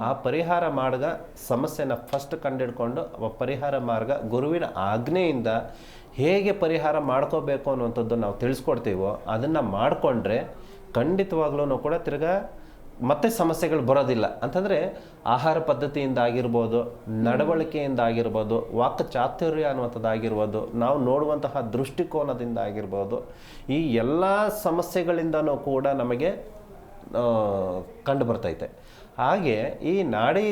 ಆ ಪರಿಹಾರ ಮಾರ್ಗ ಸಮಸ್ಯೆನ ಫಸ್ಟ್ ಕಂಡಿಡ್ಕೊಂಡು ಆ ಪರಿಹಾರ ಮಾರ್ಗ ಗುರುವಿನ ಆಜ್ಞೆಯಿಂದ ಹೇಗೆ ಪರಿಹಾರ ಮಾಡ್ಕೋಬೇಕು ಅನ್ನುವಂಥದ್ದು ನಾವು ತಿಳಿಸ್ಕೊಡ್ತೀವೋ ಅದನ್ನು ಮಾಡಿಕೊಂಡ್ರೆ ಖಂಡಿತವಾಗ್ಲೂ ಕೂಡ ತಿರ್ಗಾ ಮತ್ತೆ ಸಮಸ್ಯೆಗಳು ಬರೋದಿಲ್ಲ. ಅಂತಂದರೆ ಆಹಾರ ಪದ್ಧತಿಯಿಂದ ಆಗಿರ್ಬೋದು ನಡವಳಿಕೆಯಿಂದ ಆಗಿರ್ಬೋದು ವಾಕ್ ಚಾತುರ್ಯ ಅನ್ನುವಂಥದ್ದಾಗಿರ್ಬೋದು, ನಾವು ನೋಡುವಂತಹ ದೃಷ್ಟಿಕೋನದಿಂದ ಆಗಿರ್ಬೋದು ಈ ಎಲ್ಲ ಸಮಸ್ಯೆಗಳಿಂದನೂ ಕೂಡ ನಮಗೆ ಕಂಡು ಬರ್ತೈತೆ ಹಾಗೆ ಈ ನಾಡಿ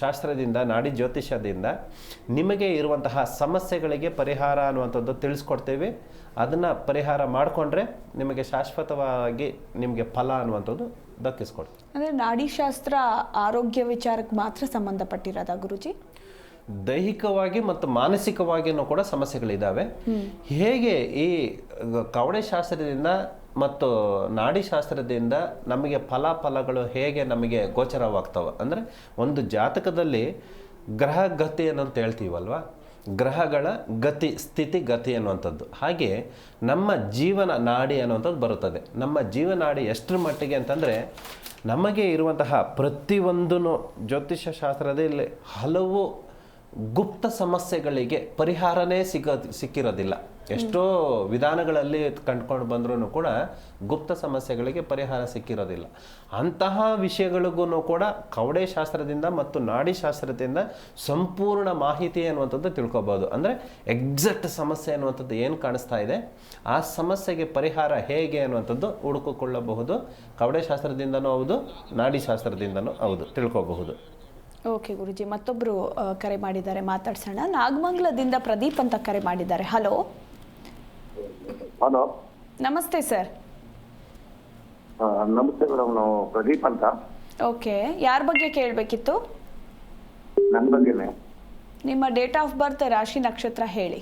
ಶಾಸ್ತ್ರದಿಂದ, ನಾಡಿ ಜ್ಯೋತಿಷ್ಯದಿಂದ ನಿಮಗೆ ಇರುವಂತಹ ಸಮಸ್ಯೆಗಳಿಗೆ ಪರಿಹಾರ ಅನ್ನುವಂಥದ್ದು ತಿಳಿಸ್ಕೊಡ್ತೇವೆ. ಅದನ್ನು ಪರಿಹಾರ ಮಾಡಿಕೊಂಡ್ರೆ ನಿಮಗೆ ಶಾಶ್ವತವಾಗಿ ನಿಮಗೆ ಫಲ ಅನ್ನುವಂಥದ್ದು ದಕ್ಕಿಸ್ಕೊಡ್ತೀವಿ ಅಂದರೆ ನಾಡಿಶಾಸ್ತ್ರ ಆರೋಗ್ಯ ವಿಚಾರಕ್ಕೆ ಮಾತ್ರ ಸಂಬಂಧಪಟ್ಟಿರೋದ ಗುರುಜಿ? ದೈಹಿಕವಾಗಿ ಮತ್ತು ಮಾನಸಿಕವಾಗಿಯೂ ಕೂಡ ಸಮಸ್ಯೆಗಳಿದ್ದಾವೆ ಹೇಗೆ ಈ ಕವಡೆ ಶಾಸ್ತ್ರದಿಂದ ಮತ್ತು ನಾಡಿಶಾಸ್ತ್ರದಿಂದ ನಮಗೆ ಫಲಾಫಲಗಳು ಹೇಗೆ ನಮಗೆ ಗೋಚರವಾಗ್ತವೆ? ಅಂದರೆ ಒಂದು ಜಾತಕದಲ್ಲಿ ಗ್ರಹ ಗತಿ ಅಂತ ಹೇಳ್ತೀವಲ್ವ? ಗ್ರಹಗಳ ಗತಿ, ಸ್ಥಿತಿ, ಗತಿ ಅನ್ನುವಂಥದ್ದು ಹಾಗೆ ನಮ್ಮ ಜೀವನ ನಾಡಿ ಅನ್ನುವಂಥದ್ದು ಬರುತ್ತದೆ. ನಮ್ಮ ಜೀವನಾಡಿ ಎಷ್ಟರ ಮಟ್ಟಿಗೆ ಅಂತಂದರೆ ನಮಗೆ ಇರುವಂತಹ ಪ್ರತಿಯೊಂದೂ ಜ್ಯೋತಿಷ್ಯ ಶಾಸ್ತ್ರದಲ್ಲಿ ಹಲವು ಗುಪ್ತ ಸಮಸ್ಯೆಗಳಿಗೆ ಪರಿಹಾರನೇ ಸಿಗ ಸಿಕ್ಕಿರೋದಿಲ್ಲ. ಎಷ್ಟೋ ವಿಧಾನಗಳಲ್ಲಿ ಕಂಡುಕೊಂಡು ಬಂದ್ರೂ ಕೂಡ ಗುಪ್ತ ಸಮಸ್ಯೆಗಳಿಗೆ ಪರಿಹಾರ ಸಿಕ್ಕಿರೋದಿಲ್ಲ. ಅಂತಹ ವಿಷಯಗಳಿಗೂ ಕೂಡ ಕವಡೆ ಶಾಸ್ತ್ರದಿಂದ ಮತ್ತು ನಾಡಿ ಶಾಸ್ತ್ರದಿಂದ ಸಂಪೂರ್ಣ ಮಾಹಿತಿ ಅನ್ನುವಂಥದ್ದು ತಿಳ್ಕೊಬೋದು. ಅಂದರೆ ಎಕ್ಸಾಕ್ಟ್ ಸಮಸ್ಯೆ ಅನ್ನುವಂಥದ್ದು ಏನು ಕಾಣಿಸ್ತಾ ಇದೆ? ಆ ಸಮಸ್ಯೆಗೆ ಪರಿಹಾರ ಹೇಗೆ ಅನ್ನುವಂಥದ್ದು ಹುಡುಕಿಕೊಳ್ಳಬಹುದು. ಕವಡೆ ಶಾಸ್ತ್ರದಿಂದನೂ ಹೌದು, ನಾಡಿ ಶಾಸ್ತ್ರದಿಂದನೂ ಹೌದು, ತಿಳ್ಕೊಬಹುದು. ಓಕೆ ಗುರುಜಿ ಮತ್ತೊಬ್ಬರು ಕರೆ ಮಾಡಿದ್ದಾರೆ, ಮಾತಾಡ್ಸೋಣ. ನಾಗಮಂಗಲದಿಂದ ಪ್ರದೀಪ್ ಅಂತ ಕರೆ ಮಾಡಿದ್ದಾರೆ. ಹಲೋ. ಹಲೋ. ನಮಸ್ತೆ ಸರ್. ನಮಸ್ತೆ ಮೇಡಮ್ ನಾವು ಪ್ರದೀಪ್ ಅಂತ. ಓಕೆ ಯಾರ ಬಗ್ಗೆ ಕೇಳಬೇಕಿತ್ತು? ನನ್ನ ಬಗ್ಗೆನೆ. ನಿಮ್ಮ ಡೇಟ್ ಆಫ್ ಬರ್ತ್ ರಾಶಿ ನಕ್ಷತ್ರ ಹೇಳಿ.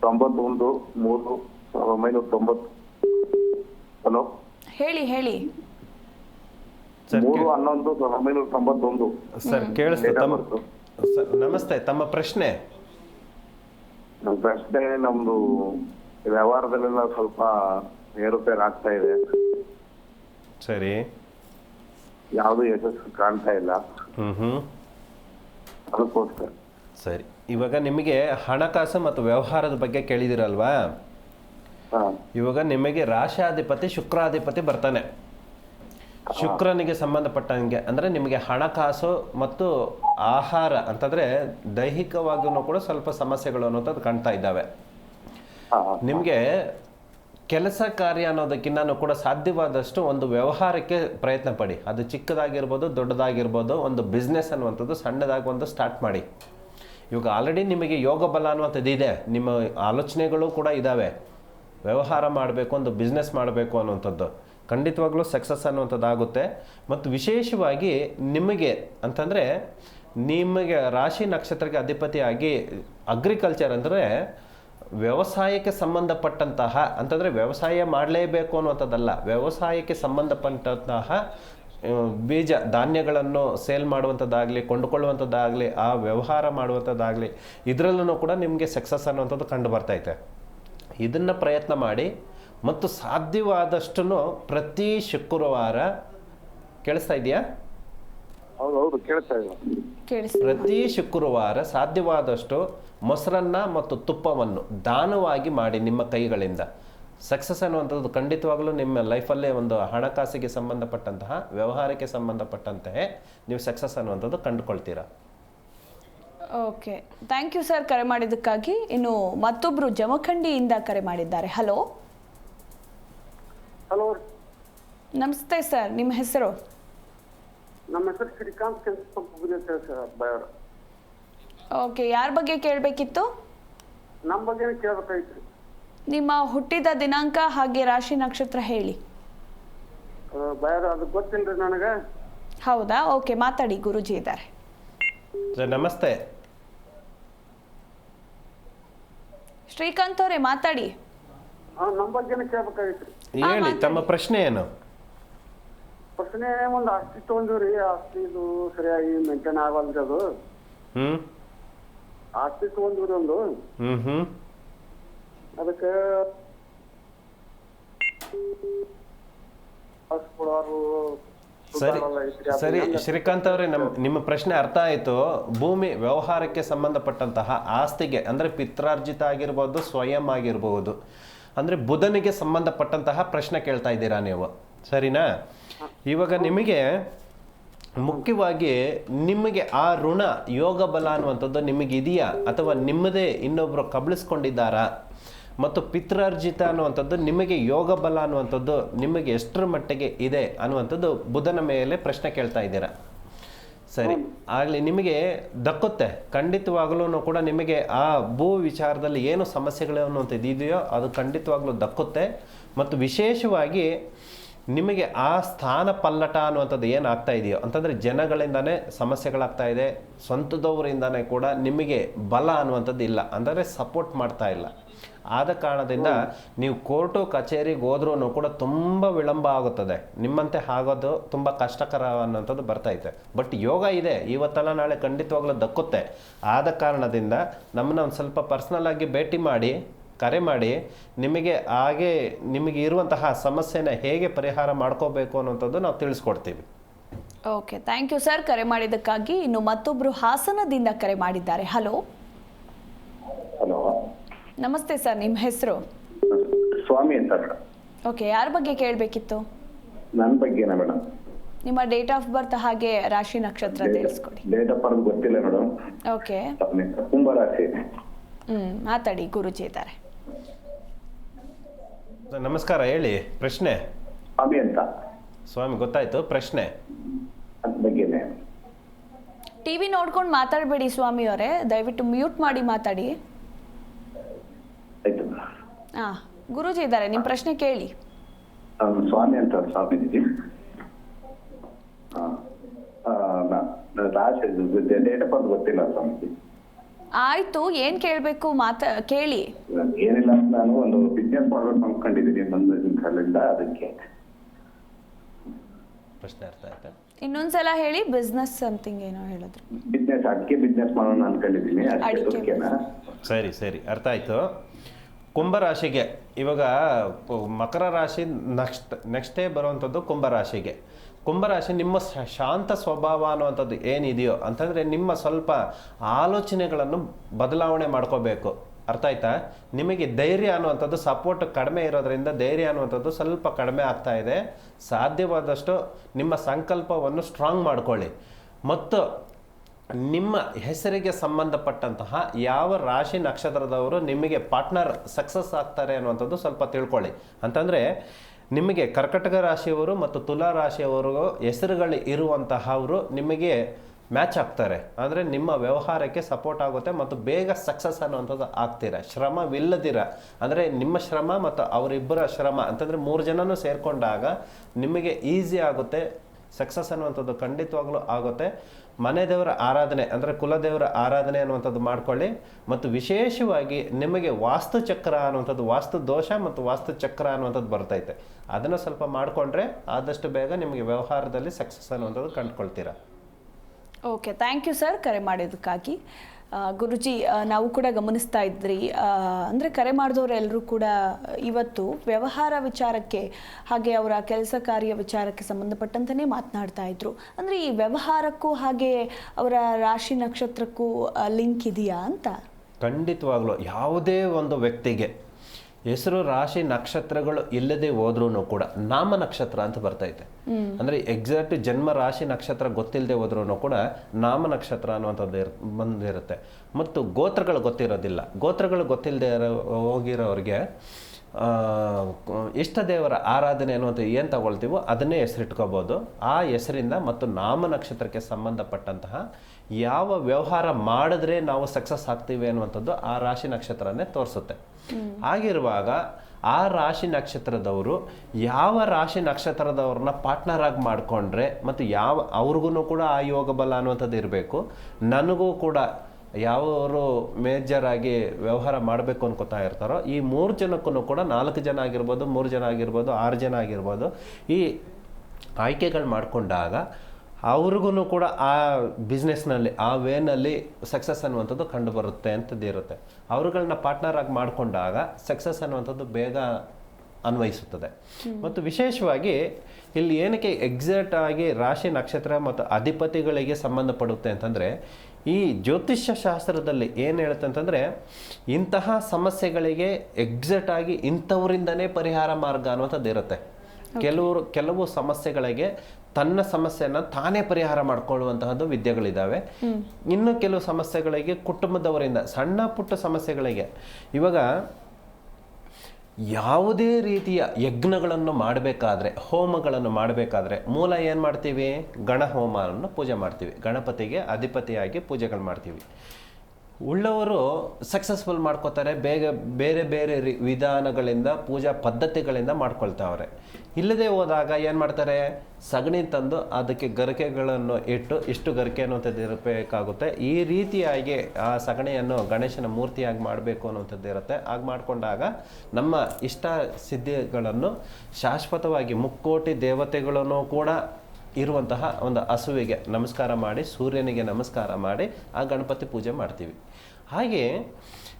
ತೊಂಬತ್ತೊಂದು ಮೂರು ಸಾವಿರದ ಒಂಬೈನೂರ ತೊಂಬತ್ತು. ಹಲೋ. ಹೇಳಿ ಹೇಳಿ. ಸರ್ ಮೂರು ಹನ್ನೊಂದು ಸಾವಿರದ ಒಂಬೈನೂರ ತೊಂಬತ್ತೊಂದು. ಸರ್ ಕೇಳಿಸ್ತು ತಮ್ಮ ಸರ್ ನಮಸ್ತೆ ತಮ್ಮ ಪ್ರಶ್ನೆ. ನಮ್ಮ ಪ್ರಶ್ನೆ ನಮ್ದು ವ್ಯವಹಾರದಲ್ಲೆಲ್ಲ ಸ್ವಲ್ಪ ಏರುಪೇರು ಆಗ್ತಾ ಇದೆ. ಸರಿ. ಯಾವುದು ಯಶಸ್ಸು ಕಾಣ್ತಾ ಇಲ್ಲ. ಹ್ಮ್ ಹ್ಮ್ ಅದಕ್ಕೋಸ್ಕರ. ಸರಿ. ಇವಾಗ ನಿಮಗೆ ಹಣಕಾಸು ಮತ್ತು ವ್ಯವಹಾರದ ಬಗ್ಗೆ ಕೇಳಿದಿರಲ್ವಾ? ಹಾ. ಇವಾಗ ನಿಮಗೆ ರಾಶಾಧಿಪತಿ ಶುಕ್ರಾಧಿಪತಿ ಬರ್ತಾನೆ. ಶುಕ್ರನಿಗೆ ಸಂಬಂಧಪಟ್ಟಂಗೆ. ಅಂದರೆ ನಿಮಗೆ ಹಣಕಾಸು ಮತ್ತು ಆಹಾರ ಅಂತಂದರೆ ದೈಹಿಕವಾಗಿಯೂ ಕೂಡ ಸ್ವಲ್ಪ ಸಮಸ್ಯೆಗಳು ಅನ್ನೋಂಥದ್ದು ಕಾಣ್ತಾ ಇದ್ದಾವೆ. ನಿಮಗೆ ಕೆಲಸ ಕಾರ್ಯ ಅನ್ನೋದಕ್ಕಿಂತ ಕೂಡ ಸಾಧ್ಯವಾದಷ್ಟು ಒಂದು ವ್ಯವಹಾರಕ್ಕೆ ಪ್ರಯತ್ನ ಪಡಿ. ಅದು ಚಿಕ್ಕದಾಗಿರ್ಬೋದು, ದೊಡ್ಡದಾಗಿರ್ಬೋದು, ಒಂದು ಬಿಸ್ನೆಸ್ ಅನ್ನುವಂಥದ್ದು ಸಣ್ಣದಾಗಿ ಒಂದು ಸ್ಟಾರ್ಟ್ ಮಾಡಿ. ಇವಾಗ ಆಲ್ರೆಡಿ ನಿಮಗೆ ಯೋಗ ಬಲ ಅನ್ನುವಂಥದ್ದು ಇದೆ. ನಿಮ್ಮ ಆಲೋಚನೆಗಳು ಕೂಡ ಇದ್ದಾವೆ ವ್ಯವಹಾರ ಮಾಡಬೇಕು, ಒಂದು ಬಿಸ್ನೆಸ್ ಮಾಡಬೇಕು ಅನ್ನುವಂಥದ್ದು. ಖಂಡಿತವಾಗ್ಲೂ ಸಕ್ಸಸ್ ಅನ್ನುವಂಥದ್ದು ಆಗುತ್ತೆ. ಮತ್ತು ವಿಶೇಷವಾಗಿ ನಿಮಗೆ ಅಂತಂದರೆ, ನಿಮಗೆ ರಾಶಿ ನಕ್ಷತ್ರಕ್ಕೆ ಅಧಿಪತಿಯಾಗಿ ಅಗ್ರಿಕಲ್ಚರ್ ಅಂದರೆ ವ್ಯವಸಾಯಕ್ಕೆ ಸಂಬಂಧಪಟ್ಟಂತಹ ಅಂತಂದರೆ ವ್ಯವಸಾಯ ಮಾಡಲೇಬೇಕು ಅನ್ನುವಂಥದ್ದಲ್ಲ ವ್ಯವಸಾಯಕ್ಕೆ ಸಂಬಂಧಪಟ್ಟಂತಹ ಬೀಜ ಧಾನ್ಯಗಳನ್ನು ಸೇಲ್ ಮಾಡುವಂಥದ್ದಾಗಲಿ ಕೊಂಡುಕೊಳ್ಳುವಂಥದ್ದಾಗಲಿ ಆ ವ್ಯವಹಾರ ಮಾಡುವಂಥದ್ದಾಗಲಿ ಇದರಲ್ಲೂ ಕೂಡ ನಿಮಗೆ ಸಕ್ಸಸ್ ಅನ್ನುವಂಥದ್ದು ಕಂಡು ಬರ್ತೈತೆ ಇದನ್ನು ಪ್ರಯತ್ನ ಮಾಡಿ ಮತ್ತು ಸಾಧ್ಯವಾದಷ್ಟು ಪ್ರತಿ ಶುಕ್ರವಾರ ಕೇಳಿಸ್ತಾ ಇದೆಯಾ ಹೌದು ಹೌದು ಕೇಳ್ತಾ ಇಲ್ಲ ಕೇಳಿಸ್ ಪ್ರತಿ ಶುಕ್ರವಾರ ಸಾಧ್ಯವಾದಷ್ಟು ಮೊಸರನ್ನ ಮತ್ತು ತುಪ್ಪವನ್ನು ದಾನವಾಗಿ ಮಾಡಿ ನಿಮ್ಮ ಕೈಗಳಿಂದ. ಸಕ್ಸಸ್ ಅನ್ನುವಂಥದ್ದು ಖಂಡಿತವಾಗಲೂ ನಿಮ್ಮ ಲೈಫಲ್ಲೇ ಒಂದು ಹಣಕಾಸಿಗೆ ಸಂಬಂಧಪಟ್ಟಂತಹ ವ್ಯವಹಾರಕ್ಕೆ ಸಂಬಂಧಪಟ್ಟಂತೆ ನೀವು ಸಕ್ಸಸ್ ಅನ್ನುವಂಥದ್ದು ಕಂಡುಕೊಳ್ತೀರಾ? ಓಕೆ ಥ್ಯಾಂಕ್ ಯು ಸರ್ ಕರೆ ಮಾಡಿದ್ದಕ್ಕಾಗಿ. ಇನ್ನು ಮತ್ತೊಬ್ಬರು ಜಮಖಂಡಿಯಿಂದ ಕರೆ ಮಾಡಿದ್ದಾರೆ. ಹಲೋ ಹಲೋ ನಮಸ್ತೆ ಸರ್ ನಿಮ್ಮ ಹೆಸರು? ನಮ್ಮ ಹೆಸರು ಶ್ರೀಕಾಂತ್ ಸರ್ ಓಕೆ ಯಾರ ಬಗ್ಗೆ ಕೇಳಬೇಕಿತ್ತು? ನಮ್ಮ ಬಗ್ಗೆ ಕೇಳಬೇಕಾಗಿತ್ತು. ನಿಮ್ಮ ಹುಟ್ಟಿದ ದಿನಾಂಕ ಹಾಗೆ ರಾಶಿ ನಕ್ಷತ್ರ ಹೇಳಿ. ಬಯರ್ ಅದು ಗೊತ್ತಿಲ್ಲ ನನಗೆ. ಹೌದಾ? ಓಕೆ ಮಾತಾಡಿ ಗುರುಜಿ ಇದ್ದಾರೆ. ಸರ್ ನಮಸ್ತೆ. ಶ್ರೀಕಾಂತ್ ಅವರೇ ಮಾತಾಡಿ. ಆ, ನಮ್ಮ ಬಗ್ಗೆನೇ ಕೇಳ್ಬೇಕಾಗಿತ್ತು. ಹೇಳಿ ತಮ್ಮ ಪ್ರಶ್ನೆ ಏನು? ಪ್ರಶ್ನೆ ಒಂದು ಆಸ್ತಿ ತೊಗೊಂಡಿವ್ರಿ ಆಸ್ತಿ ಇದು ಸರಿಯಾಗಿ ಮೇಂಟೈನ್ ಆಗಲ್ರಿ ಅದು. ಹ್ಞೂ ಆಸ್ತಿ ಒಂದು ಒಂದು. ಅದಕ್ಕೆ ಬಸ್ ಕೊಡೋರು ಸರಿ ಸರಿ ಶ್ರೀಕಾಂತ್ ಅವರೇ ನಮ್ ನಿಮ್ಮ ಪ್ರಶ್ನೆ ಅರ್ಥ ಆಯಿತು. ಭೂಮಿ ವ್ಯವಹಾರಕ್ಕೆ ಸಂಬಂಧಪಟ್ಟಂತಹ ಆಸ್ತಿಗೆ ಅಂದರೆ ಪಿತ್ರಾರ್ಜಿತ ಆಗಿರ್ಬೋದು ಸ್ವಯಂ ಆಗಿರ್ಬೋದು ಅಂದರೆ ಬುಧನಿಗೆ ಸಂಬಂಧಪಟ್ಟಂತಹ ಪ್ರಶ್ನೆ ಕೇಳ್ತಾ ಇದ್ದೀರಾ ನೀವು? ಸರಿನಾ? ಇವಾಗ ನಿಮಗೆ ಮುಖ್ಯವಾಗಿ ನಿಮಗೆ ಆ ಋಣ ಯೋಗ ಬಲ ಅನ್ನುವಂಥದ್ದು ನಿಮಗೆ ಇದೆಯಾ? ಅಥವಾ ನಿಮ್ಮದೇ ಇನ್ನೊಬ್ಬರು ಕಬಳಿಸ್ಕೊಂಡಿದ್ದಾರಾ? ಮತ್ತು ಪಿತ್ರಾರ್ಜಿತ ಅನ್ನುವಂಥದ್ದು ನಿಮಗೆ ಯೋಗ ಬಲ ಅನ್ನುವಂಥದ್ದು ನಿಮಗೆ ಎಷ್ಟರ ಮಟ್ಟಿಗೆ ಇದೆ ಅನ್ನುವಂಥದ್ದು ಬುಧನ ಮೇಲೆ ಪ್ರಶ್ನೆ ಕೇಳ್ತಾ ಇದ್ದೀರಾ? ಸರಿ ಆಗಲಿ ನಿಮಗೆ ದಕ್ಕುತ್ತೆ. ಖಂಡಿತವಾಗ್ಲೂ ಕೂಡ ನಿಮಗೆ ಆ ಭೂ ವಿಚಾರದಲ್ಲಿ ಏನು ಸಮಸ್ಯೆಗಳು ಅನ್ನುವಂಥದ್ದು ಇದೆಯೋ ಅದು ಖಂಡಿತವಾಗ್ಲೂ ದಕ್ಕುತ್ತೆ. ಮತ್ತು ವಿಶೇಷವಾಗಿ ನಿಮಗೆ ಆ ಸ್ಥಾನ ಪಲ್ಲಟ ಅನ್ನುವಂಥದ್ದು ಏನಾಗ್ತಾ ಇದೆಯೋ, ಅಂತಂದರೆ ಜನಗಳಿಂದನೇ ಸಮಸ್ಯೆಗಳಾಗ್ತಾ ಇದೆ, ಸ್ವಂತದವರಿಂದನೇ ಕೂಡ ನಿಮಗೆ ಬಲ ಅನ್ನುವಂಥದ್ದು ಇಲ್ಲ, ಅಂದರೆ ಸಪೋರ್ಟ್ ಮಾಡ್ತಾ ಇಲ್ಲ. ಆದ ಕಾರಣದಿಂದ ನೀವು ಕೋರ್ಟು ಕಚೇರಿಗೆ ಹೋದ್ರೂ ಕೂಡ ತುಂಬ ವಿಳಂಬ ಆಗುತ್ತದೆ. ನಿಮ್ಮಂತೆ ಆಗೋದು ತುಂಬ ಕಷ್ಟಕರ ಅನ್ನೋಂಥದ್ದು ಬರ್ತೈತೆ ಬಟ್ ಯೋಗ ಇದೆ, ಇವತ್ತಲ್ಲ ನಾಳೆ ಖಂಡಿತವಾಗ್ಲೂ ದಕ್ಕುತ್ತೆ. ಆದ ಕಾರಣದಿಂದ ನಮ್ಮನ್ನ ಒಂದು ಸ್ವಲ್ಪ ಪರ್ಸ್ನಲ್ ಆಗಿ ಭೇಟಿ ಮಾಡಿ ಕರೆ ಮಾಡಿ ನಿಮಗೆ ಹಾಗೆ ನಿಮಗೆ ಇರುವಂತಹ ಸಮಸ್ಯೆನ ಹೇಗೆ ಪರಿಹಾರ ಮಾಡ್ಕೋಬೇಕು ಅನ್ನೋಂಥದ್ದು ನಾವು ತಿಳಿಸ್ಕೊಡ್ತೀವಿ. ಓಕೆ ಥ್ಯಾಂಕ್ ಯು ಸರ್ ಕರೆ ಮಾಡಿದ್ದಕ್ಕಾಗಿ ಇನ್ನು ಮತ್ತೊಬ್ಬರು ಹಾಸನದಿಂದ ಕರೆ ಮಾಡಿದ್ದಾರೆ. ಹಲೋ ಹಲೋ ನಮಸ್ತೆ ಸರ್ ನಿಮ್ಮ ಹೆಸರು? ಸ್ವಾಮಿ ಅಂತ ಮೇಡಮ್ ಓಕೆ ಯಾರ ಬಗ್ಗೆ ಕೇಳಬೇಕಿತ್ತು? ನನ್ನ ಬಗ್ಗೆನಾ ಮೇಡಮ್ ನಿಮ್ಮ ಡೇಟ್ ಆಫ್ ಬರ್ತ್ ಹಾಗೆ ರಾಶಿ ನಕ್ಷತ್ರ ತಿಳಿಸ್ಕೊಡಿ. ಡೇಟ್ ಆಫ್ ಬರ್ತ್ ಗೊತ್ತಿಲ್ಲ ಮೇಡಮ್ ಓಕೆ ಕುಂಭರಾಶಿ ಹ್ಮ್ ಮಾತಾಡಿ ಗುರುಜಿ ಇದ್ದಾರೆ. ನಮಸ್ಕಾರ ಹೇಳಿ ಪ್ರಶ್ನೆ. ಸ್ವಾಮಿ ಅಂತ. ಸ್ವಾಮಿ ಗೊತ್ತಾಯ್ತು ಪ್ರಶ್ನೆ. ಅದ್ರ ಬಗ್ಗೆನೆ. ಟಿವಿ ನೋಡ್ಕೊಂಡು ಮಾತಾಡಬೇಡಿ ಸ್ವಾಮಿ ಅವರೇ ದಯವಿಟ್ಟು ಮ್ಯೂಟ್ ಮಾಡಿ ಮಾತಾಡಿ. ಆಯ್ತು. ಹಾ ಗುರುಜಿ ಇದ್ದಾರೆ ನಿಮ್ಮ ಪ್ರಶ್ನೆ ಕೇಳಿ. ನಾನು ಸ್ವಾಮಿ ಅಂತ ಸ್ವಾಮಿ ರಾಶಿ ಡೇಟ್ ಆಫ್ ಬರ್ತ್ ಗೊತ್ತಿಲ್ಲ ಸ್ವಾಮಿ ಆಯ್ತು ಏನ್ ಕೇಳಬೇಕು ಮಾತಾ ಕೇಳಿ. ಏನಿಲ್ಲ ನಾನು ಒಂದು ಮಾಡ್ಬೇಕು ಅನ್ಕೊಂಡಿದ್ದೀನಿ ಒಂದು ಕಾಲದಿಂದ ಅದಕ್ಕೆ. ಪ್ರಶ್ನೆ ಅರ್ಥ ಆಯ್ತಾ? ಇನ್ನೊಂದ್ಸಲ ಹೇಳಿ ಬಿಸ್ನೆಸ್ ಸಮಥಿಂಗ್ ಏನೋ ಹೇಳಿದ್ರು. ಬಿಸ್ನೆಸ್ ಅದಕ್ಕೆ ಬಿಸ್ನೆಸ್ ಮಾಡೋಣ ಅನ್ಕೊಂಡಿದ್ದೀನಿ ಅಡಿಕೆ ಅಡಿಕೆ ಸರಿ ಸರಿ ಅರ್ಥ ಆಯ್ತು. ಕುಂಭರಾಶಿಗೆ ಇವಾಗ ಮಕರ ರಾಶಿ ನೆಕ್ಸ್ಟ್ ನೆಕ್ಸ್ಟೇ ಬರುವಂಥದ್ದು ಕುಂಭರಾಶಿಗೆ ಕುಂಭರಾಶಿ ನಿಮ್ಮ ಶಾಂತ ಸ್ವಭಾವ ಅನ್ನುವಂಥದ್ದು ಏನಿದೆಯೋ ಅಂತಂದರೆ ನಿಮ್ಮ ಸ್ವಲ್ಪ ಆಲೋಚನೆಗಳನ್ನು ಬದಲಾವಣೆ ಮಾಡ್ಕೋಬೇಕು. ಅರ್ಥ ಆಯ್ತಾ? ನಿಮಗೆ ಧೈರ್ಯ ಅನ್ನುವಂಥದ್ದು ಸಪೋರ್ಟ್ ಕಡಿಮೆ ಇರೋದ್ರಿಂದ ಧೈರ್ಯ ಅನ್ನುವಂಥದ್ದು ಸ್ವಲ್ಪ ಕಡಿಮೆ ಆಗ್ತಾ ಇದೆ. ಸಾಧ್ಯವಾದಷ್ಟು ನಿಮ್ಮ ಸಂಕಲ್ಪವನ್ನು ಸ್ಟ್ರಾಂಗ್ ಮಾಡಿಕೊಳ್ಳಿ. ಮತ್ತು ನಿಮ್ಮ ಹೆಸರಿಗೆ ಸಂಬಂಧಪಟ್ಟಂತಹ ಯಾವ ರಾಶಿ ನಕ್ಷತ್ರದವರು ನಿಮಗೆ ಪಾರ್ಟ್ನರ್ ಸಕ್ಸಸ್ ಆಗ್ತಾರೆ ಅನ್ನುವಂಥದ್ದು ಸ್ವಲ್ಪ ತಿಳ್ಕೊಳ್ಳಿ. ಅಂತಂದರೆ, ನಿಮಗೆ ಕರ್ಕಟಕ ರಾಶಿಯವರು ಮತ್ತು ತುಲಾ ರಾಶಿಯವರು ಹೆಸರುಗಳು ಇರುವಂತಹವರು ನಿಮಗೆ ಮ್ಯಾಚ್ ಆಗ್ತಾರೆ. ಅಂದರೆ ನಿಮ್ಮ ವ್ಯವಹಾರಕ್ಕೆ ಸಪೋರ್ಟ್ ಆಗುತ್ತೆ ಮತ್ತು ಬೇಗ ಸಕ್ಸಸ್ ಅನ್ನುವಂಥದ್ದು ಆಗ್ತೀರ? ಶ್ರಮವಿಲ್ಲದಿರ ಅಂದರೆ ನಿಮ್ಮ ಶ್ರಮ ಮತ್ತು ಅವರಿಬ್ಬರ ಶ್ರಮ ಅಂತಂದರೆ ಮೂರು ಜನನೂ ಸೇರಿಕೊಂಡಾಗ ನಿಮಗೆ ಈಸಿ ಆಗುತ್ತೆ, ಸಕ್ಸಸ್ ಅನ್ನುವಂಥದ್ದು ಖಂಡಿತವಾಗ್ಲೂ ಆಗುತ್ತೆ. ಮನೆ ದೇವರ ಆರಾಧನೆ ಅಂದರೆ ಕುಲದೇವರ ಆರಾಧನೆ ಅನ್ನುವಂಥದ್ದು ಮಾಡ್ಕೊಳ್ಳಿ. ಮತ್ತು ವಿಶೇಷವಾಗಿ ನಿಮಗೆ ವಾಸ್ತುಚಕ್ರ ಅನ್ನುವಂಥದ್ದು, ವಾಸ್ತು ದೋಷ ಮತ್ತು ವಾಸ್ತು ಚಕ್ರ ಅನ್ನುವಂಥದ್ದು ಬರ್ತೈತೆ. ಅದನ್ನು ಸ್ವಲ್ಪ ಮಾಡಿಕೊಂಡ್ರೆ ಆದಷ್ಟು ಬೇಗ ನಿಮಗೆ ವ್ಯವಹಾರದಲ್ಲಿ ಸಕ್ಸಸ್ ಅನ್ನುವಂಥದ್ದು ಕಂಡುಕೊಳ್ತೀರಾ? ಓಕೆ ಥ್ಯಾಂಕ್ ಯು ಸರ್ ಕರೆ ಮಾಡಿದ್ದಕ್ಕಾಗಿ. ಗುರುಜಿ ನಾವು ಕೂಡ ಗಮನಿಸ್ತಾ ಇದ್ರಿ. ಅಂದರೆ ಅಂದ್ರೆ ಕರೆ ಮಾಡಿದವರೆಲ್ಲರೂ ಕೂಡ, ಇವತ್ತು ವ್ಯವಹಾರ ವಿಚಾರಕ್ಕೆ, ಹಾಗೆ ಅವರ ಕೆಲಸ ಕಾರ್ಯ ವಿಚಾರಕ್ಕೆ ಸಂಬಂಧಪಟ್ಟಂತಲೇ ಮಾತನಾಡ್ತಾ ಇದ್ರು. ಅಂದರೆ ಈ ವ್ಯವಹಾರಕ್ಕೂ ಹಾಗೆ ಅವರ ರಾಶಿ ನಕ್ಷತ್ರಕ್ಕೂ ಲಿಂಕ್ ಇದೆಯಾ ಅಂತ? ಖಂಡಿತವಾಗ್ಲೂ. ಯಾವುದೇ ಒಂದು ವ್ಯಕ್ತಿಗೆ ಹೆಸರು ರಾಶಿ ನಕ್ಷತ್ರಗಳು ಇಲ್ಲದೆ ಹೋದ್ರೂ ಕೂಡ ನಾಮ ನಕ್ಷತ್ರ ಅಂತ ಬರ್ತೈತೆ. ಅಂದ್ರೆ ಎಕ್ಸಾಕ್ಟ್ ಜನ್ಮ ರಾಶಿ ನಕ್ಷತ್ರ ಗೊತ್ತಿಲ್ಲದೆ ಹೋದ್ರೂ ಕೂಡ ನಾಮ ನಕ್ಷತ್ರ ಅನ್ನುವಂಥದ್ದು ಇರ್ ಬಂದಿರುತ್ತೆ. ಮತ್ತು ಗೋತ್ರಗಳು ಗೊತ್ತಿರೋದಿಲ್ಲ. ಗೋತ್ರಗಳು ಗೊತ್ತಿಲ್ಲದೆ ಇರೋ ಹೋಗಿರೋರಿಗೆ ಆ, ಇಷ್ಟ ದೇವರ ಆರಾಧನೆ ಅನ್ನುವಂಥ ಏನು ತಗೊಳ್ತೀವೋ ಅದನ್ನೇ ಹೆಸರಿಟ್ಕೋಬೋದು. ಆ ಹೆಸರಿಂದ ಮತ್ತು ನಾಮ ನಕ್ಷತ್ರಕ್ಕೆ ಸಂಬಂಧಪಟ್ಟಂತಹ ಯಾವ ವ್ಯವಹಾರ ಮಾಡಿದ್ರೆ ನಾವು ಸಕ್ಸಸ್ ಆಗ್ತೀವಿ ಅನ್ನುವಂಥದ್ದು ಆ ರಾಶಿ ನಕ್ಷತ್ರನೇ ತೋರಿಸುತ್ತೆ. ಆಗಿರುವಾಗ ಆ ರಾಶಿ ನಕ್ಷತ್ರದವರು ಯಾವ ರಾಶಿ ನಕ್ಷತ್ರದವ್ರನ್ನ ಪಾರ್ಟ್ನರ್ ಆಗಿ ಮಾಡಿಕೊಂಡ್ರೆ ಮತ್ತು ಯಾವ ಅವ್ರಿಗೂ ಕೂಡ ಆ ಯೋಗ ಬಲ ಅನ್ನುವಂಥದ್ದು ಇರಬೇಕು. ನನಗೂ ಕೂಡ ಯಾವರು ಮೇಜರ್ ಆಗಿ ವ್ಯವಹಾರ ಮಾಡಬೇಕು ಅನ್ಕೋತಾ ಇರ್ತಾರೋ ಈ ಮೂರು ಜನಕ್ಕೂ ಕೂಡ ನಾಲ್ಕು ಜನ ಆಗಿರ್ಬೋದು ಮೂರು ಜನ ಆಗಿರ್ಬೋದು ಆರು ಜನ ಆಗಿರ್ಬೋದು ಈ ಆಯ್ಕೆಗಳು ಮಾಡಿಕೊಂಡಾಗ ಅವ್ರಿಗೂ ಕೂಡ ಆ ಬಿಸ್ನೆಸ್ನಲ್ಲಿ ಆ ವೇನಲ್ಲಿ ಸಕ್ಸಸ್ ಅನ್ನುವಂಥದ್ದು ಕಂಡು ಬರುತ್ತೆ ಅಂತದ್ದು ಇರುತ್ತೆ. ಅವ್ರುಗಳನ್ನ ಪಾರ್ಟ್ನರ್ ಆಗಿ ಮಾಡಿಕೊಂಡಾಗ ಸಕ್ಸಸ್ ಅನ್ನುವಂಥದ್ದು ಬೇಗ ಅನ್ವಯಿಸುತ್ತದೆ. ಮತ್ತು ವಿಶೇಷವಾಗಿ ಇಲ್ಲಿ ಏನಕ್ಕೆ ಎಕ್ಸಾಕ್ಟ್ ಆಗಿ ರಾಶಿ ನಕ್ಷತ್ರ ಮತ್ತು ಅಧಿಪತಿಗಳಿಗೆ ಸಂಬಂಧಪಡುತ್ತೆ ಅಂತಂದರೆ ಈ ಜ್ಯೋತಿಷ್ಯ ಶಾಸ್ತ್ರದಲ್ಲಿ ಏನು ಹೇಳುತ್ತೆ ಅಂತಂದರೆ ಇಂತಹ ಸಮಸ್ಯೆಗಳಿಗೆ ಎಕ್ಸಾಕ್ಟ್ ಆಗಿ ಇಂಥವರಿಂದನೇ ಪರಿಹಾರ ಮಾರ್ಗ ಅನ್ನುವಂಥದ್ದು ಇರುತ್ತೆ ಕೆಲವರು ಕೆಲವು ಸಮಸ್ಯೆಗಳಿಗೆ ತನ್ನ ಸಮಸ್ಯೆನ ತಾನೇ ಪರಿಹಾರ ಮಾಡ್ಕೊಳ್ಳುವಂತಹದ್ದು ವಿದ್ಯೆಗಳಿದ್ದಾವೆ ಇನ್ನು ಕೆಲವು ಸಮಸ್ಯೆಗಳಿಗೆ ಕುಟುಂಬದವರಿಂದ ಸಣ್ಣ ಪುಟ್ಟ ಸಮಸ್ಯೆಗಳಿಗೆ ಇವಾಗ ಯಾವುದೇ ರೀತಿಯ ಯಜ್ಞಗಳನ್ನು ಮಾಡಬೇಕಾದ್ರೆ ಹೋಮಗಳನ್ನು ಮಾಡಬೇಕಾದ್ರೆ ಮೂಲ ಏನು ಮಾಡ್ತೀವಿ? ಗಣ ಹೋಮವನ್ನು ಪೂಜೆ ಮಾಡ್ತೀವಿ. ಗಣಪತಿಗೆ ಅಧಿಪತಿಯಾಗಿ ಪೂಜೆಗಳು ಮಾಡ್ತೀವಿ. ಉಳ್ಳವರು ಸಕ್ಸಸ್ಫುಲ್ ಮಾಡ್ಕೋತಾರೆ, ಬೇಗ ಬೇರೆ ಬೇರೆ ವಿಧಾನಗಳಿಂದ, ಪೂಜಾ ಪದ್ಧತಿಗಳಿಂದ ಮಾಡ್ಕೊಳ್ತಾವ್ರೆ. ಇಲ್ಲದೆ ಹೋದಾಗ ಏನು ಮಾಡ್ತಾರೆ? ಸಗಣಿ ತಂದು ಅದಕ್ಕೆ ಗರಿಕೆಗಳನ್ನು ಇಟ್ಟು ಇಷ್ಟು ಗರಿಕೆ ಅನ್ನುವಂಥದ್ದು ಇರಬೇಕಾಗುತ್ತೆ ಈ ರೀತಿಯಾಗಿ ಆ ಸಗಣಿಯನ್ನು ಗಣೇಶನ ಮೂರ್ತಿಯಾಗಿ ಮಾಡಬೇಕು ಅನ್ನುವಂಥದ್ದು ಇರುತ್ತೆ. ಹಾಗೆ ಮಾಡಿಕೊಂಡಾಗ ನಮ್ಮ ಇಷ್ಟ ಸಿದ್ಧಿಗಳನ್ನು ಶಾಶ್ವತವಾಗಿ ಮುಕ್ಕೋಟಿ ದೇವತೆಗಳನ್ನು ಕೂಡ ಇರುವಂತಹ ಒಂದು ಹಸುವಿಗೆ ನಮಸ್ಕಾರ ಮಾಡಿ, ಸೂರ್ಯನಿಗೆ ನಮಸ್ಕಾರ ಮಾಡಿ, ಆ ಗಣಪತಿ ಪೂಜೆ ಮಾಡ್ತೀವಿ. ಹಾಗೆ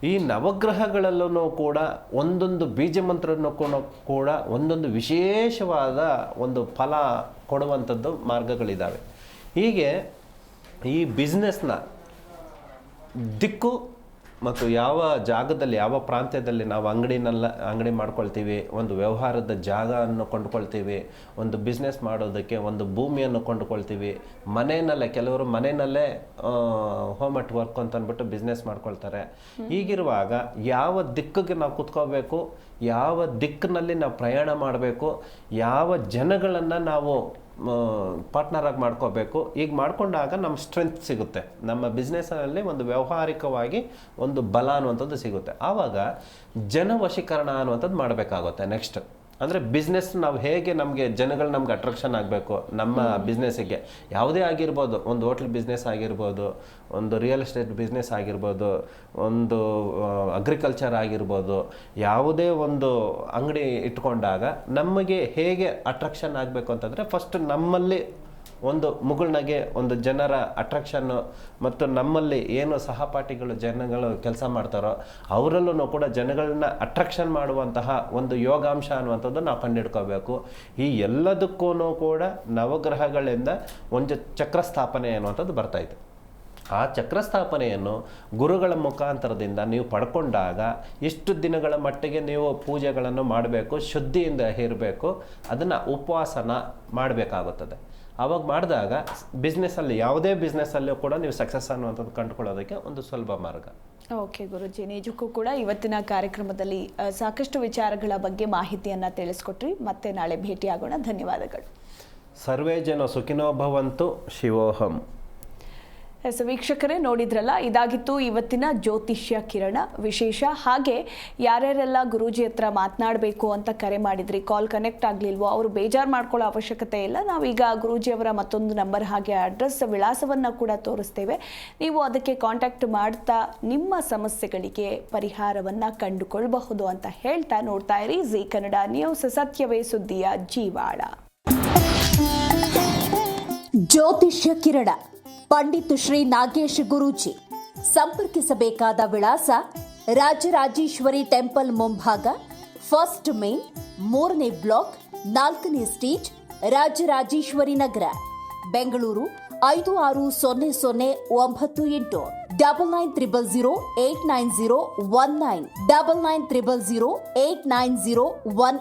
ಈ ನವಗ್ರಹಗಳಲ್ಲೂ ಕೂಡ ಒಂದೊಂದು ಬೀಜ ಮಂತ್ರನೂ ಕೂಡ- ಒಂದೊಂದು ವಿಶೇಷವಾದ ಒಂದು ಫಲ ಕೊಡುವಂಥದ್ದು ಮಾರ್ಗಗಳಿದ್ದಾವೆ. ಹೀಗೆ ಈ ಬಿಸ್ನೆಸ್ನ ದಿಕ್ಕು ಮತ್ತು ಯಾವ ಜಾಗದಲ್ಲಿ, ಯಾವ ಪ್ರಾಂತ್ಯದಲ್ಲಿ ನಾವು ಅಂಗಡಿನೆಲ್ಲ, ಅಂಗಡಿ ಮಾಡ್ಕೊಳ್ತೀವಿ, ಒಂದು ವ್ಯವಹಾರದ ಜಾಗವನ್ನು ಕೊಂಡುಕೊಳ್ತೀವಿ, ಒಂದು ಬಿಸ್ನೆಸ್ ಮಾಡೋದಕ್ಕೆ ಒಂದು ಭೂಮಿಯನ್ನು ಕೊಂಡುಕೊಳ್ತೀವಿ, ಮನೆಯಲ್ಲೇ, ಕೆಲವರು ಮನೆಯಲ್ಲೇ ಹೋಮ್ ಅಟ್ ವರ್ಕ್ ಅಂತ ಅಂದ್ಬಿಟ್ಟು ಬಿಸ್ನೆಸ್ ಮಾಡ್ಕೊಳ್ತಾರೆ. ಹೀಗಿರುವಾಗ ಯಾವ ದಿಕ್ಕಿಗೆ ನಾವು ಕುತ್ಕೋಬೇಕು, ಯಾವ ದಿಕ್ಕಿನಲ್ಲಿ ನಾವು ಪ್ರಯಾಣ ಮಾಡಬೇಕು, ಯಾವ ಜನಗಳನ್ನು ನಾವು ಪಾರ್ಟ್ನರ್ ಆಗಿ ಮಾಡ್ಕೋಬೇಕು. ಈಗ ಮಾಡ್ಕೊಂಡಾಗ ನಮ್ಮ ಸ್ಟ್ರೆಂತ್ ಸಿಗುತ್ತೆ. ನಮ್ಮ ಬಿಸ್ನೆಸ್ನಲ್ಲಿ ಒಂದು ವ್ಯಾವಹಾರಿಕವಾಗಿ ಒಂದು ಬಲ ಅನ್ನುವಂಥದ್ದು ಸಿಗುತ್ತೆ. ಆವಾಗ ಜನವಶೀಕರಣ ಅನ್ನುವಂಥದ್ದು ಮಾಡಬೇಕಾಗುತ್ತೆ ನೆಕ್ಸ್ಟ್ ಅಂದರೆ ಬಿಸ್ನೆಸ್ ನಾವು ಹೇಗೆ ನಮಗೆ ಜನಗಳು ನಮ್ಗೆ ಅಟ್ರಾಕ್ಷನ್ ಆಗಬೇಕು? ನಮ್ಮ ಬಿಸ್ನೆಸ್ಸಿಗೆ ಯಾವುದೇ ಆಗಿರ್ಬೋದು ಒಂದು ಹೋಟ್ಲ್ ಬಿಸ್ನೆಸ್ ಆಗಿರ್ಬೋದು ಒಂದು ರಿಯಲ್ ಎಸ್ಟೇಟ್ ಬಿಸ್ನೆಸ್ ಆಗಿರ್ಬೋದು ಒಂದು ಅಗ್ರಿಕಲ್ಚರ್ ಆಗಿರ್ಬೋದು ಯಾವುದೇ ಒಂದು ಅಂಗಡಿ ಇಟ್ಕೊಂಡಾಗ ನಮಗೆ ಹೇಗೆ ಅಟ್ರಾಕ್ಷನ್ ಆಗಬೇಕು ಅಂತಂದರೆ ಫಸ್ಟ್ ನಮ್ಮಲ್ಲಿ ಒಂದು ಮುಗುಳ್ನಗೆ ಒಂದು ಜನರ ಅಟ್ರಾಕ್ಷನ್ನು ಮತ್ತು ನಮ್ಮಲ್ಲಿ ಏನು ಸಹಪಾಠಿಗಳು ಜನಗಳು ಕೆಲಸ ಮಾಡ್ತಾರೋ ಅವರಲ್ಲೂ ಕೂಡ ಜನಗಳನ್ನ ಅಟ್ರಾಕ್ಷನ್ ಮಾಡುವಂತಹ ಒಂದು ಯೋಗಾಂಶ ಅನ್ನುವಂಥದ್ದು ನಾವು ಕಂಡಿಡ್ಕೋಬೇಕು ಈ ಎಲ್ಲದಕ್ಕೂ ಕೂಡ ನವಗ್ರಹಗಳಿಂದ ಒಂದು ಚಕ್ರ ಸ್ಥಾಪನೆ ಅನ್ನುವಂಥದ್ದು ಬರ್ತಾಯಿದೆ ಆ ಚಕ್ರಸ್ಥಾಪನೆಯನ್ನು ಗುರುಗಳ ಮುಖಾಂತರದಿಂದ ನೀವು ಪಡ್ಕೊಂಡಾಗ ಇಷ್ಟು ದಿನಗಳ ಮಟ್ಟಿಗೆ ನೀವು ಪೂಜೆಗಳನ್ನು ಮಾಡಬೇಕು, ಶುದ್ಧಿಯಿಂದ ಇರಬೇಕು, ಅದನ್ನು ಉಪವಾಸನ ಮಾಡಬೇಕಾಗುತ್ತದೆ. ಆವಾಗ ಮಾಡಿದಾಗ ಬಿಸ್ನೆಸ್ಸಲ್ಲಿ ಯಾವುದೇ ಬಿಸ್ನೆಸ್ಸಲ್ಲೂ ಕೂಡ ನೀವು ಸಕ್ಸಸ್ ಅನ್ನುವಂಥದ್ದು ಕಂಡುಕೊಳ್ಳೋದಕ್ಕೆ ಒಂದು ಸುಲಭ ಮಾರ್ಗ. ಓಕೆ ಗುರುಜಿ. ನಿಜಕ್ಕೂ ಕೂಡ ಇವತ್ತಿನ ಕಾರ್ಯಕ್ರಮದಲ್ಲಿ ಸಾಕಷ್ಟು ವಿಚಾರಗಳ ಬಗ್ಗೆ ಮಾಹಿತಿಯನ್ನು ತಿಳಿಸ್ಕೊಟ್ರಿ. ಮತ್ತೆ ನಾಳೆ ಭೇಟಿಯಾಗೋಣ. ಧನ್ಯವಾದಗಳು. ಸರ್ವೇ ಜನ ಸುಖಿನೋ ಭವಂತು ಶಿವೋಹಂ. ಎಸ್, ವೀಕ್ಷಕರೇ, ನೋಡಿದ್ರಲ್ಲ, ಇದಾಗಿತ್ತು ಇವತ್ತಿನ ಜ್ಯೋತಿಷ್ಯ ಕಿರಣ ವಿಶೇಷ. ಹಾಗೆ ಯಾರ್ಯಾರೆಲ್ಲ ಗುರೂಜಿ ಹತ್ರ ಮಾತನಾಡಬೇಕು ಅಂತ ಕರೆ ಮಾಡಿದ್ರಿ, ಕಾಲ್ ಕನೆಕ್ಟ್ ಆಗಲಿಲ್ವೋ, ಅವರು ಬೇಜಾರು ಮಾಡ್ಕೊಳ್ಳೋ ಅವಶ್ಯಕತೆ ಇಲ್ಲ. ನಾವೀಗ ಗುರೂಜಿಯವರ ಮತ್ತೊಂದು ನಂಬರ್ ಹಾಗೆ ಅಡ್ರೆಸ್ ವಿಳಾಸವನ್ನು ಕೂಡ ತೋರಿಸ್ತೇವೆ. ನೀವು ಅದಕ್ಕೆ ಕಾಂಟ್ಯಾಕ್ಟ್ ಮಾಡ್ತಾ ನಿಮ್ಮ ಸಮಸ್ಯೆಗಳಿಗೆ ಪರಿಹಾರವನ್ನು ಕಂಡುಕೊಳ್ಬಹುದು ಅಂತ ಹೇಳ್ತಾ ನೋಡ್ತಾ ಇರಿ. ಜಿ ಕನ್ನಡ ನ್ಯೂಸ್, ಸತ್ಯವೇ ಸುದ್ದಿಯ, ಜೀವಾಳ. ಜ್ಯೋತಿಷ್ಯ ಕಿರಣ. ಪಂಡಿತ್ ಶ್ರೀ ನಾಗೇಶ್ ಗುರೂಜಿ. ಸಂಪರ್ಕಿಸಬೇಕಾದ ವಿಳಾಸ ರಾಜರಾಜೇಶ್ವರಿ ಟೆಂಪಲ್ ಮುಂಭಾಗ, ಫಸ್ಟ್ ಮೇನ್, ಮೂರನೇ ಬ್ಲಾಕ್, ನಾಲ್ಕನೇ ಸ್ಟೇಜ್ ರಾಜರಾಜೇಶ್ವರಿ ನಗರ, ಬೆಂಗಳೂರು ಐದು ಆರು ಸೊನ್ನೆ ಸೊನ್ನೆ ಒಂಬತ್ತು ಎಂಟು. Double nine triple zero eight nine zero one nine. Double nine triple zero eight nine zero one